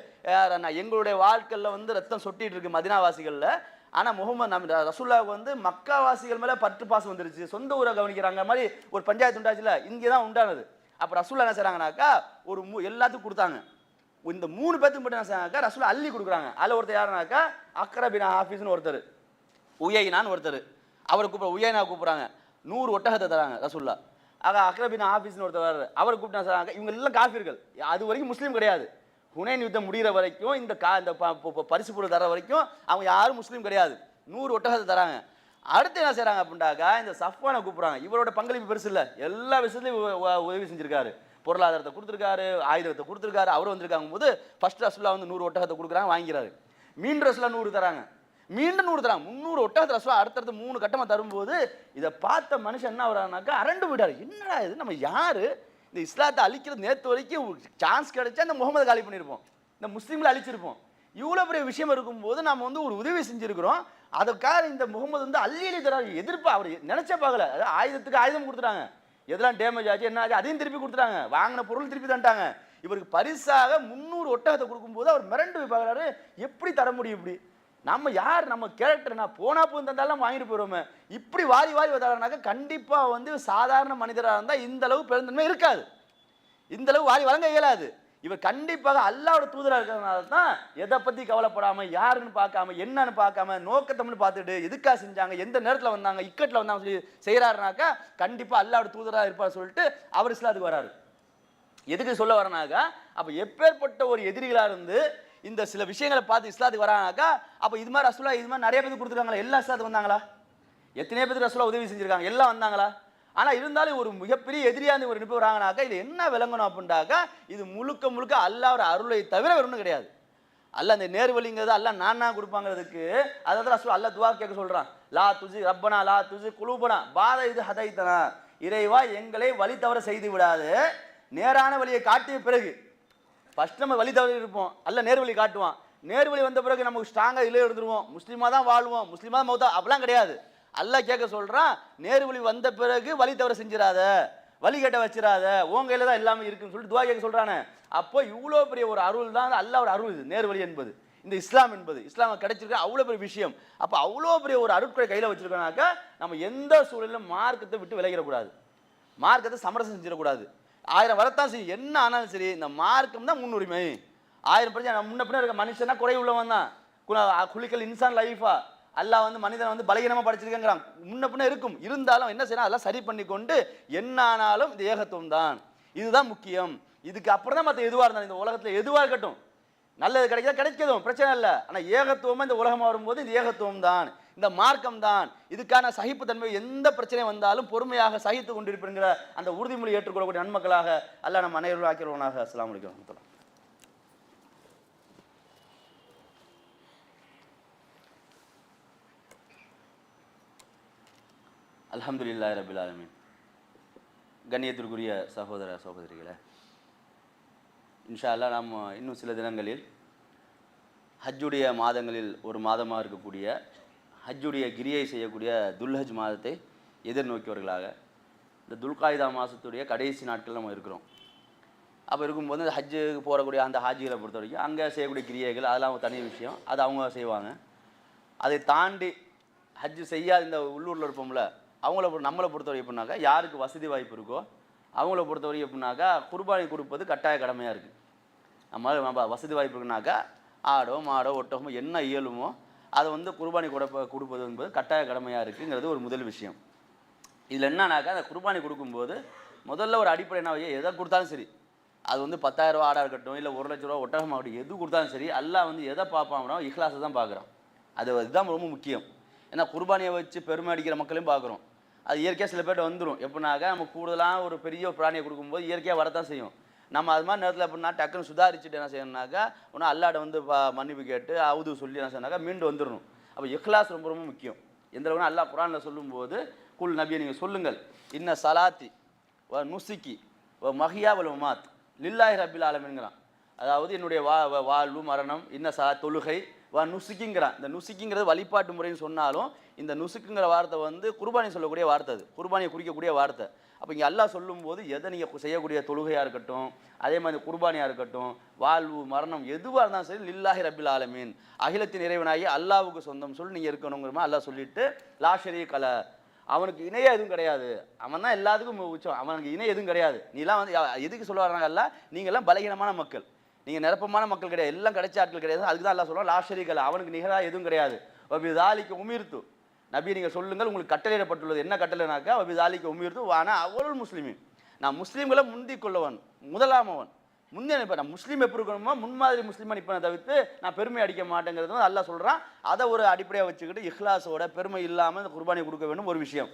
Speaker 1: நான் எங்களுடைய வாழ்க்கையில் வந்து ரத்தம் சொட்டிட்டு இருக்கு மதினாவாசிகளில். ஆனால் முகமது நம் ரசூல்லாவுக்கு வந்து மக்காவாசிகள் மேலே பற்று பாசம் வந்துருச்சு. சொந்த ஊரை கவனிக்கிறாங்க. மாதிரி ஒரு பஞ்சாயத்து உண்டாச்சுல இங்கே தான் உண்டானது. அப்போ ரசூல்லா என்ன செய்கிறாங்கனாக்கா ஒரு மூ எல்லாத்துக்கும் கொடுத்தாங்க. இந்த மூணு பேத்துக்கு மட்டும் என்ன செய்றாங்கக்கா ரசூலா அள்ளி கொடுக்குறாங்க. அதில் ஒருத்தர் யாருனாக்கா அக்ரபினா ஆஃபீஸ்னு ஒருத்தர். உயைனான்னு ஒருத்தர். அவரை கூப்பிட உயைனா கூப்பிட்றாங்க. நூறு ஒட்டகத்தை தராங்க ரசூல்லா ஆக அக்ரபின் ஆஃபீஸ்னு ஒருத்தர் வர்றாரு. அவரை கூப்பிட்டு சொல்றாங்க இவங்க எல்லாம் காஃபிர்கள். அது வரைக்கும் முஸ்லீம் கிடையாது. ஹுனைன் யுத்தம் முடிகிற வரைக்கும் இந்த கா இந்த ப- ப- பரிசு பொருள் தர வரைக்கும் அவங்க யாரும் முஸ்லீம் கிடையாது. நூறு ஒட்டகத்தை தராங்க. அடுத்து என்ன செய்கிறாங்க அப்படின்டாக்கா இந்த சஃப்வானை கூப்பிட்றாங்க. இவரோட பங்களிப்பு பெருசு இல்லை. எல்லா விஷயத்துலையும் உதவி செஞ்சுருக்காரு. பொருளாதாரத்தை கொடுத்துருக்காரு ஆயுதத்தை கொடுத்துருக்காரு. அவர் வந்திருக்காங்க போது ஃபர்ஸ்ட் ரசூல்லா வந்து நூறு ஒட்டகத்தை கொடுக்குறாங்க வாங்கிறாரு மீன் ரசுலா நூறு தராங்க. மீண்டும் நூறு தராங்க. முந்நூறு ஒட்டகத்தை ரசுலா அடுத்தடுத்து மூணு கட்டமாக தரும்போது இதை பார்த்த மனுஷன் என்ன வரானாக்கா அரண்டு விடாரு என்னடா இது? நம்ம யார்? இந்த இஸ்லாத்தை அழிக்கிறது நேற்று வரைக்கும் சான்ஸ் கிடைச்சா இந்த முகமது காலி பண்ணியிருப்போம் இந்த முஸ்லீம்களை அழிச்சிருப்போம். இவ்வளோ பெரிய விஷயம் இருக்கும்போது நம்ம வந்து ஒரு உதவி செஞ்சுருக்கிறோம். அதுக்காக இந்த முகமது வந்து அள்ளி அள்ளி தராரு. எதிர்ப்பு அவர் நினைச்ச பார்க்கல. அதாவது ஆயுதத்துக்கு ஆயுதம் கொடுத்துட்டாங்க. எதெல்லாம் டேமேஜ் ஆச்சு என்ன ஆச்சு அதையும் திருப்பி கொடுத்துட்டாங்க. வாங்கின பொருள் திருப்பி தந்துட்டாங்க. இவருக்கு பரிசாக முந்நூறு ஒட்டகத்தை கொடுக்கும்போது அவர் மிரண்டு போய் பார்க்குறாரு. எப்படி தர முடியும் இப்படி? நம்ம யார்? நம்ம கேரக்டர் நான் போனா போய் தந்தாலும் வாங்கிட்டு போயிடுவோமே இப்படி வாரி வாரி வந்தாருனாக்கா கண்டிப்பாக வந்து சாதாரண மனிதராக இருந்தால் இந்த அளவு பெருந்தன்மை இருக்காது. இந்த அளவு வாரி வழங்க இயலாது. இவர் கண்டிப்பாக அல்லாவோட தூதராக இருக்கிறதுனால தான் எதை பற்றி கவலைப்படாமல் யாருன்னு பார்க்காம என்னன்னு பார்க்காம நோக்கத்தம்னு பார்த்துட்டு எதுக்காக செஞ்சாங்க எந்த நேரத்தில் வந்தாங்க இக்கட்டில் வந்தாங்க சொல்லி செய்கிறாருனாக்கா கண்டிப்பாக அல்லாவோட தூதராக இருப்பார் சொல்லிட்டு அவர் இஸ்லாத்துக்கு வராரு. எதுக்கு சொல்ல வரனாக்கா அப்போ எப்பேற்பட்ட ஒரு எதிரிகளாக இருந்து இந்த சில விஷயங்களை பார்த்து இஸ்லாத்துக்கு வரானாக்கா அப்போ இது மாதிரி ரசூலா இது மாதிரி நிறைய பேருக்கு கொடுத்துருக்காங்களா? எல்லா இஸ்லாத்துக்கு வந்தாங்களா? எத்தனை பேருக்கு ரசூலா உதவி செஞ்சிருக்காங்க எல்லாம் வந்தாங்களா? ஆனால் இருந்தாலும் ஒரு மிகப்பெரிய எதிரியாக இருந்து ஒரு நிப்பு வராங்கனாக்கா இது என்ன விளங்கணும் அப்படின்றாக்கா இது முழுக்க முழுக்க அல்லாவோட அருளை தவிர வேற ஒன்றும் கிடையாது. அல்ல அந்த நேர்வழிங்கிறது அல்ல நான் கொடுப்பாங்கிறதுக்கு அதாவது அசு அல்ல துவா கேட்க சொல்கிறான் லா துஜி ரப்பனா லா துஜி குழுபனா பாத இது ஹதைத்தனா. இறைவா எங்களை வழி தவற செய்து விடாது. நேரான வழியை காட்டிய பிறகு ஃபஸ்ட் நம்ம வழி தவறி இருப்போம். அல்ல நேர்வழி காட்டுவான். நேர்வழி வந்த பிறகு நமக்கு ஸ்ட்ராங்காக இல்லை இருந்துருவோம் முஸ்லீமாக தான் வாழ்வோம். முஸ்லீமாக தான் மௌத்தா அப்படிலாம் கிடையாது. அல்லாஹ் கேட்க சொல்கிறான் நேரு வழி வந்த பிறகு வழி தவற செஞ்சிடாத வழி கேட்ட வச்சிடாத உன் கையில் தான் எல்லாமே இருக்குன்னு சொல்லிட்டு துவா கேட்க சொல்கிறானே அப்போ இவ்வளோ பெரிய ஒரு அருள் தான் அல்லாஹ்வோட அருள் இது நேர்வழி என்பது. இந்த இஸ்லாம் என்பது இஸ்லாம் கிடைச்சிருக்க அவ்வளோ பெரிய விஷயம். அப்போ அவ்வளோ பெரிய ஒரு அருட்கொடை கையில் வச்சிருக்கோம்னாக்கா நம்ம எந்த சூழலிலும் மார்க்கத்தை விட்டு விலகிடக்கூடாது. மார்க்கத்தை சமரசம் செஞ்சிடக்கூடாது. ஆயிரம் வரத்தான் சரி என்ன ஆனாலும் சரி இந்த மார்க்கம் தான் முன்னுரிமை. ஆயிரம் பிரச்சனை முன்ன பின்ன இருக்க மனுஷனா குறை உள்ளவன் தான். குல- குலிக்கல் இன்சான் லைஃபா அல்லாஹ் வந்து மனிதனை வந்து பலகீனமாக படைச்சிருக்கேங்கிறான். முன்ன பின்ன இருக்கும். இருந்தாலும் என்ன செய்யணும் அதெல்லாம் சரி பண்ணி கொண்டு என்ன ஆனாலும் இது ஏகத்துவம் தான். இதுதான் முக்கியம். இதுக்கு அப்புறம் தான் மற்ற எதுவாக இருந்தாலும் இந்த உலகத்தில் எதுவாக இருக்கட்டும். நல்லது கிடைக்குதா? கிடைக்கதும். பிரச்சனை இல்லை. ஆனால் ஏகத்துவமாக இந்த உலகம் வரும்போது இந்த ஏகத்துவம் தான். இந்த மார்க்கம் தான். இதுக்கான சகிப்புத்தன்மை எந்த பிரச்சனை வந்தாலும் பொறுமையாக சகித்து கொண்டிருப்பிங்கிற அந்த உறுதிமொழி ஏற்றுக்கொள்ளக்கூடிய நன்மக்களாக அல்ல நம்ம அனைவரும் ஆக்கிடுவோனாக அஸ்ஸலாமு அலைக்கும் அலமதுல்லா அல்ஹம்துலில்லாஹி ரபில் ஆலமீன். கண்ணியத்திற்குரிய சகோதர சகோதரிகளை இன்ஷா அல்லாஹ் நாம் இன்னும் சில தினங்களில் ஹஜ்ஜுடைய மாதங்களில் ஒரு மாதமாக இருக்கக்கூடிய ஹஜ்ஜுடைய கிரியை செய்யக்கூடிய துல்ஹஜ் மாதத்தை எதிர்நோக்கியவர்களாக இந்த துல்காயுதா மாதத்துடைய கடைசி நாட்கள் நம்ம இருக்கிறோம். அப்போ இருக்கும்போது இந்த ஹஜ்ஜுக்கு போகக்கூடிய அந்த ஹாஜிகளை பொறுத்த வரைக்கும் அங்கே செய்யக்கூடிய கிரியைகள் அதெல்லாம் தனி விஷயம். அது அவங்க செய்வாங்க. அதை தாண்டி ஹஜ்ஜு செய்யாத இந்த உள்ளூரில் இருப்போம்ல அவங்கள பொறு- நம்மளை பொறுத்தவரை எப்படின்னாக்கா யாருக்கு வசதி வாய்ப்பு இருக்கோ அவங்கள பொறுத்தவரை எப்படின்னாக்கா குர்பானி கொடுப்பது கட்டாய கடமையாக இருக்குது நம்ம நம்ம வசதி வாய்ப்பு இருக்குனாக்கா ஆடோ மாடோ ஒட்டகமோ என்ன இயலுமோ அதை வந்து குர்பானி கொடுப்ப கொடுப்பது என்பது கட்டாய கடமையாக இருக்குங்கிறது ஒரு முதல் விஷயம். இதில் என்னன்னாக்கா அந்த குர்பானி கொடுக்கும்போது முதல்ல ஒரு அடிப்படை என்ன எதை கொடுத்தாலும் சரி. அது வந்து பத்தாயிரம் ரூபா ஆடாக இருக்கட்டும் இல்லை ஒரு லட்ச ரூபா ஒட்டகம் ஆகட்டும் எது கொடுத்தாலும் சரி அல்லாஹ் வந்து எதை பார்ப்பாங்கன்னா இஹ்லாஸை தான் பார்க்குறான். அது அதுதான் ரொம்ப முக்கியம். ஏன்னா குர்பானியை வச்சு பெருமை அடிக்கிற மக்களையும் பார்க்குறோம். அது இயற்கையாக சில பேர்ட்ட வந்துடும் எப்படின்னாக்கா நம்ம கூடுதலாக ஒரு பெரிய பிராணியை கொடுக்கும்போது இயற்கையாக வரதான் செய்யும். நம்ம அது மாதிரி நேரத்தில் எப்படின்னா டக்குன்னு சுதாரிச்சுட்டு என்ன செய்யணும்னாக்கா ஒன்றும் அல்லாட வந்து மன்னிப்பு கேட்டு அவுது சொல்லி என்ன செய்யணாக்கா மீண்டு வந்துடணும் அப்போ இஹ்லாஸ் ரொம்ப ரொம்ப முக்கியம். எந்த அளவுக்கு அல்லா குரானில் சொல்லும்போது குல் நபியை நீங்கள் சொல்லுங்கள். இன்ன சலாத்தி வ நுசுக்கி வ மஹியா வல் மாத் லில்லாஹி ரபில் ஆலமின்கிறான் அதாவது என்னுடைய வா வ- வாழ்வு மரணம் இன்ன சலா தொழுகை நுசுக்கிங்கிறான். இந்த நுசுக்கிங்கிறது வழிபாட்டு முறைன்னு சொன்னாலும் இந்த நுசுக்குங்கிற வார்த்தை வந்து குர்பானி சொல்லக்கூடிய வார்த்தை அது. குர்பானியை குறிக்கக்கூடிய வார்த்தை. அப்போ இங்கே எல்லாம் சொல்லும்போது எதை நீங்கள் செய்யக்கூடிய தொழுகையாக இருக்கட்டும் அதே மாதிரி குர்பானியாக இருக்கட்டும் வாழ்வு மரணம் எதுவாக இருந்தாலும் சரி லில்லாஹி ரபில் ஆலமீன். அகிலத்தின் இறைவனாகி அல்லாவுக்கு சொந்தம் சொல்லி நீங்கள் இருக்கணுங்கிற மாதிரி அல்லாஹ் சொல்லிட்டு லாஷரி கலை அவனுக்கு இணையே எதுவும் கிடையாது. அவன் தான் எல்லாத்துக்கும் உச்சம். அவனுக்கு இணை எதுவும் கிடையாது. நீலாம் வந்து எதுக்கு சொல்ல நீங்கள்லாம் பலகீனமான மக்கள். நீங்கள் நிரப்பமான மக்கள் கிடையாது. எல்லாம் கிடைச்ச ஆட்கள் கிடையாது. அதுக்கு தான் எல்லாம் சொல்லுவோம் லாஷரிகள் அவனுக்கு நிகராக எதுவும் கிடையாது. வபிதாலிக்கு உமிர்த்து நபி நீங்கள் சொல்லுங்கள் உங்களுக்கு கட்டளையிடப்பட்டுள்ளது. என்ன கட்டளைனாக்கா வபிதாலிக்கு உமிர்த்து வானா அவள் முஸ்லிமின். நான் முஸ்லீம்களை முந்திக் கொள்ளவன் முதலாமவன் முந்தைய இப்போ நான் முஸ்லீம் எப்படி இருக்கணுமோ முன்மாதிரி முஸ்லீமாக நிற்பனை தவிர்த்து நான் பெருமை அடிக்க மாட்டேங்கிறது வந்து அல்லாஹ் சொல்கிறான் அதை ஒரு அடிப்படையாக வச்சுக்கிட்டு இஹ்லாஸோட பெருமை இல்லாமல் இந்த குர்பானியை கொடுக்க வேண்டும் ஒரு விஷயம்.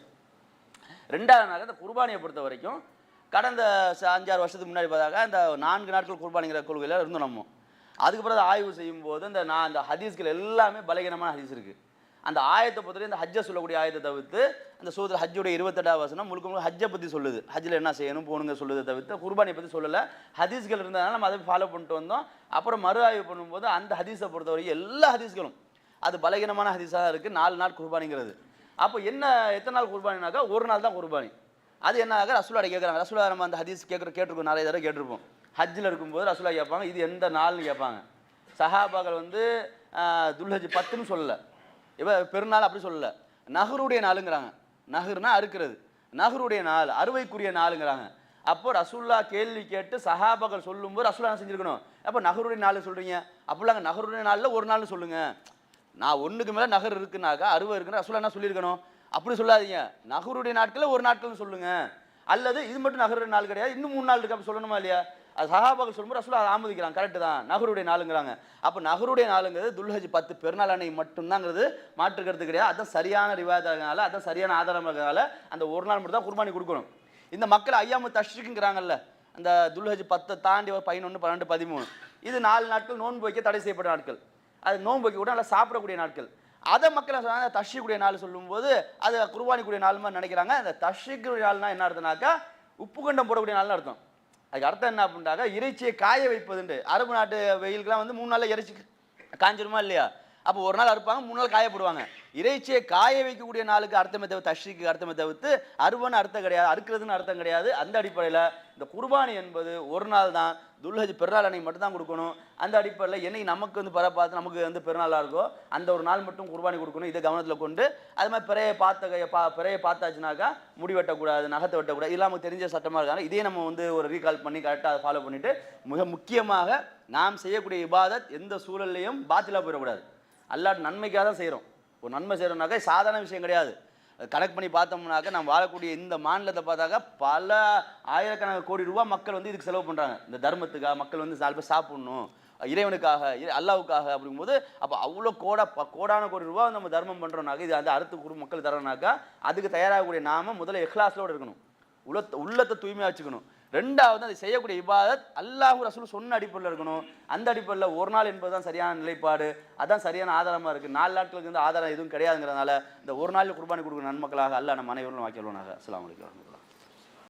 Speaker 1: ரெண்டாவது நாள் இந்த குர்பானியை பொறுத்த வரைக்கும் கடந்த ச- அஞ்சாறு வருஷத்துக்கு முன்னாடி பார்த்தாக்கா இந்த நான்கு நாட்கள் குர்பானிங்கிற கொள்கையில் இருந்தோம் நம்ம. அதுக்கு பிறகு ஆய்வு செய்யும் போது இந்த நான் அந்த ஹதீஸ்கள் எல்லாமே பலகீனமான ஹதீஸ் இருக்குது அந்த ஆயத்தை பொறுத்தவரை இந்த ஹஜ்ஜை சொல்லக்கூடிய ஆயத்தை தவிர்த்து அந்த சூத்திர ஹஜ்ஜுடைய இருபத்தெட்டாவது வசனம் முழுக்க முழுக்க ஹஜ்ஜை பற்றி சொல்லுது. ஹஜ்ஜில் என்ன செய்யணும் போகணுங்க சொல்லுதை தவிர்த்து குர்பானியை பற்றி சொல்லலை. ஹதீஸ்கள் இருந்ததுனால நம்ம அதை ஃபாலோ பண்ணிட்டு வந்தோம். அப்புறம் மறு ஆய்வு பண்ணும்போது அந்த ஹதீஸை பொறுத்தவரைக்கும் எல்லா ஹதீஸ்களும் அது பலகீனமான ஹதீஸாக தான் இருக்குது நாலு நாள் குர்பானிங்கிறது. அப்போ என்ன எத்தனை நாள் குர்பானினாக்கா ஒரு நாள் தான் குர்பானி. அது என்ன ஆக ரசூலாட கேட்குறாங்க. ரசூலா நம்ம அந்த ஹதீஸ் கேட்குற கேட்டிருக்கோம். நிறைய தடவை கேட்டிருப்போம். ஹஜ்ஜில் இருக்கும்போது ரசூலா கேட்பாங்க. இது எந்த நாள்னு கேட்பாங்க. சஹாபாக்கள் வந்து துல்ஹஜ் பத்துன்னு சொல்லலை. இப்போ பெருநாள் அப்படி சொல்லலை. நகருடைய நாளுங்கிறாங்க. நகர்னா அறுக்கிறது. நகருடைய நாள் அறுவைக்குரிய நாளுங்கிறாங்க. அப்போ ரசூல்லா கேள்வி கேட்டு சஹாபாக்கள் சொல்லும்போது ரசூல்லா செஞ்சுருக்கணும் செஞ்சிருக்கணும்? அப்போ நகருடைய நாள் சொல்கிறீங்க அப்படிலாங்க நகருடைய நாளில் ஒரு நாள்னு சொல்லுங்கள் நான் ஒன்றுக்கு மேலே நகர் இருக்குனாக்கா அறுவை இருக்குன்னு ரசூலா என்ன சொல்லியிருக்கணும்? அப்படி சொல்லாதீங்க. நகருடைய நாட்களில் ஒரு நாட்கள்னு சொல்லுங்க. அல்லது இது மட்டும் நகருடைய நாள் கிடையாது. இன்னும் மூணு நாள் இருக்கு. அப்படி சொல்லணுமா இல்லையா? அது சஹாபாக்கள் சொல்லும்போது ரசூலா அதை ஆமதிக்கிறாங்க. கரெக்டு தான். நகருடைய நாளுங்கிறாங்க. அப்போ நகருடைய நாளுங்கிறது துல்ஹஜ் பத்து பெருநாள் அன்னைக்கு மட்டும்தாங்கிறது மாற்றுக்கிறது கிடையாது. அதுதான் சரியான ரிவாயத்தானால அதான் சரியான ஆதாரம் அந்த ஒரு நாள் மட்டும் தான் குர்பானி கொடுக்கணும். இந்த மக்கள் ஐயாமு தஷ்ரிக்குங்கிறாங்கல்ல அந்த துல்ஹஜ் பத்தை தாண்டி ஒரு பதினொன்று பன்னெண்டு பதிமூணு. இது நாலு நாட்கள் நோன்பு வைக்க தடை செய்யப்பட்ட நாட்கள். அது நோன்பு வைக்க கூட நல்லா சாப்பிடக்கூடிய நாட்கள். அதை மக்கள் சொன்னாங்க தஷிக்குடைய நாள் சொல்லும்போது அது குர்பானிக்குரிய நாள் மாதிரி நினைக்கிறாங்க. அந்த தஷ்ரிக்குரிய நாள்னா என்ன அர்த்தம்னாக்கா உப்பு கண்டம் போடக்கூடிய நாள்னு அர்த்தம். அதுக்கு அர்த்தம் என்ன அப்படின்ட்டாக்கா இறைச்சியை காய வைப்பதுண்டு. அரபு நாட்டு வெயிலுக்குலாம் வந்து மூணு நாளில் இறைச்சி காஞ்சிருமா இல்லையா? அப்போ ஒரு நாள் அறுப்பாங்க மூணு நாள் காயப்படுவாங்க இறைச்சியை காய வைக்கக்கூடிய நாளுக்கு அர்த்தமே தவிர தஷ்ரிக்கு அர்த்தமே தவிர்த்து அருவன்னு அர்த்தம் கிடையாது அறுக்கிறதுன்னு அர்த்தம் கிடையாது. அந்த அடிப்படையில் இந்த குர்பானி என்பது ஒரு நாள் தான். துல்ஹஜ் பெருநாள் அன்னைக்கு மட்டும் தான் கொடுக்கணும். அந்த அடிப்படையில் என்னைக்கு நமக்கு வந்து பிற பார்த்து நமக்கு வந்து பெருநாளாக இருக்கோ அந்த ஒரு நாள் மட்டும் குர்பானி கொடுக்கணும். இதை கவனத்தில் கொண்டு அது மாதிரி பிறையை பார்த்த பா பிறையை பார்த்தாச்சுனாக்கா முடி வெட்டக்கூடாது நகத்தை வெட்டக்கூடாது இதெல்லாம் நமக்கு தெரிஞ்ச சட்டமாக இருக்காங்க. இதே நம்ம வந்து ஒரு ரீகால் பண்ணி கரெக்டாக அதை ஃபாலோ பண்ணிட்டு மிக முக்கியமாக நாம் செய்யக்கூடிய இபாதத் எந்த சூழல்லையும் பாத்திலாக போயிடக்கூடாது. அல்லாட் நன்மைக்காக தான் செய்கிறோம் ஒரு நன்மை செய்கிறோம்னாக்கா சாதாரண விஷயம் கிடையாது. கனெக்ட் பண்ணி பார்த்தோம்னாக்கா நம்ம வாழக்கூடிய இந்த மாநிலத்தை பார்த்தாக்கா பல ஆயிரக்கணக்கான கோடி ரூபா மக்கள் வந்து இதுக்கு செலவு பண்ணுறாங்க இந்த தர்மத்துக்காக மக்கள் வந்து நாலு பேர் சாப்பிடணும். இறைவனுக்காக அல்லாவுக்காக அப்படிங்கும்போது அப்போ அவ்வளோ கோடா ப- கோடான கோடி ரூபா நம்ம தர்மம் பண்ணுறோம்னாக்கா இது அந்த அறுத்து குடும்ப மக்கள் தரோம்னாக்கா அதுக்கு தயாராகக்கூடிய நாம முதல்ல இஹ்லாஸோடு இருக்கணும். உள்ளத்தை உள்ளத்தை தூய்மையாக வச்சுக்கணும். ரெண்டாவது அதை செய்யக்கூடிய இபாதத் அல்லாஹ் ரசூல் சொன்ன அடிப்படையில் இருக்கணும். அந்த அடிப்படையில் ஒரு நாள் என்பது தான் சரியான நிலைப்பாடு. அதான் சரியான ஆதாரமாக இருக்குது நாலு நாட்களுக்கு வந்து ஆதாரம் எதுவும் கிடையாதுங்கிறதுனால இந்த ஒரு நாள் குர்பானி கொடுக்குற நன்மக்களாக அல்ல நம்ம அனைவரும் வாக்கிடுவோனாக அஸ்லாம் வலைக்கம்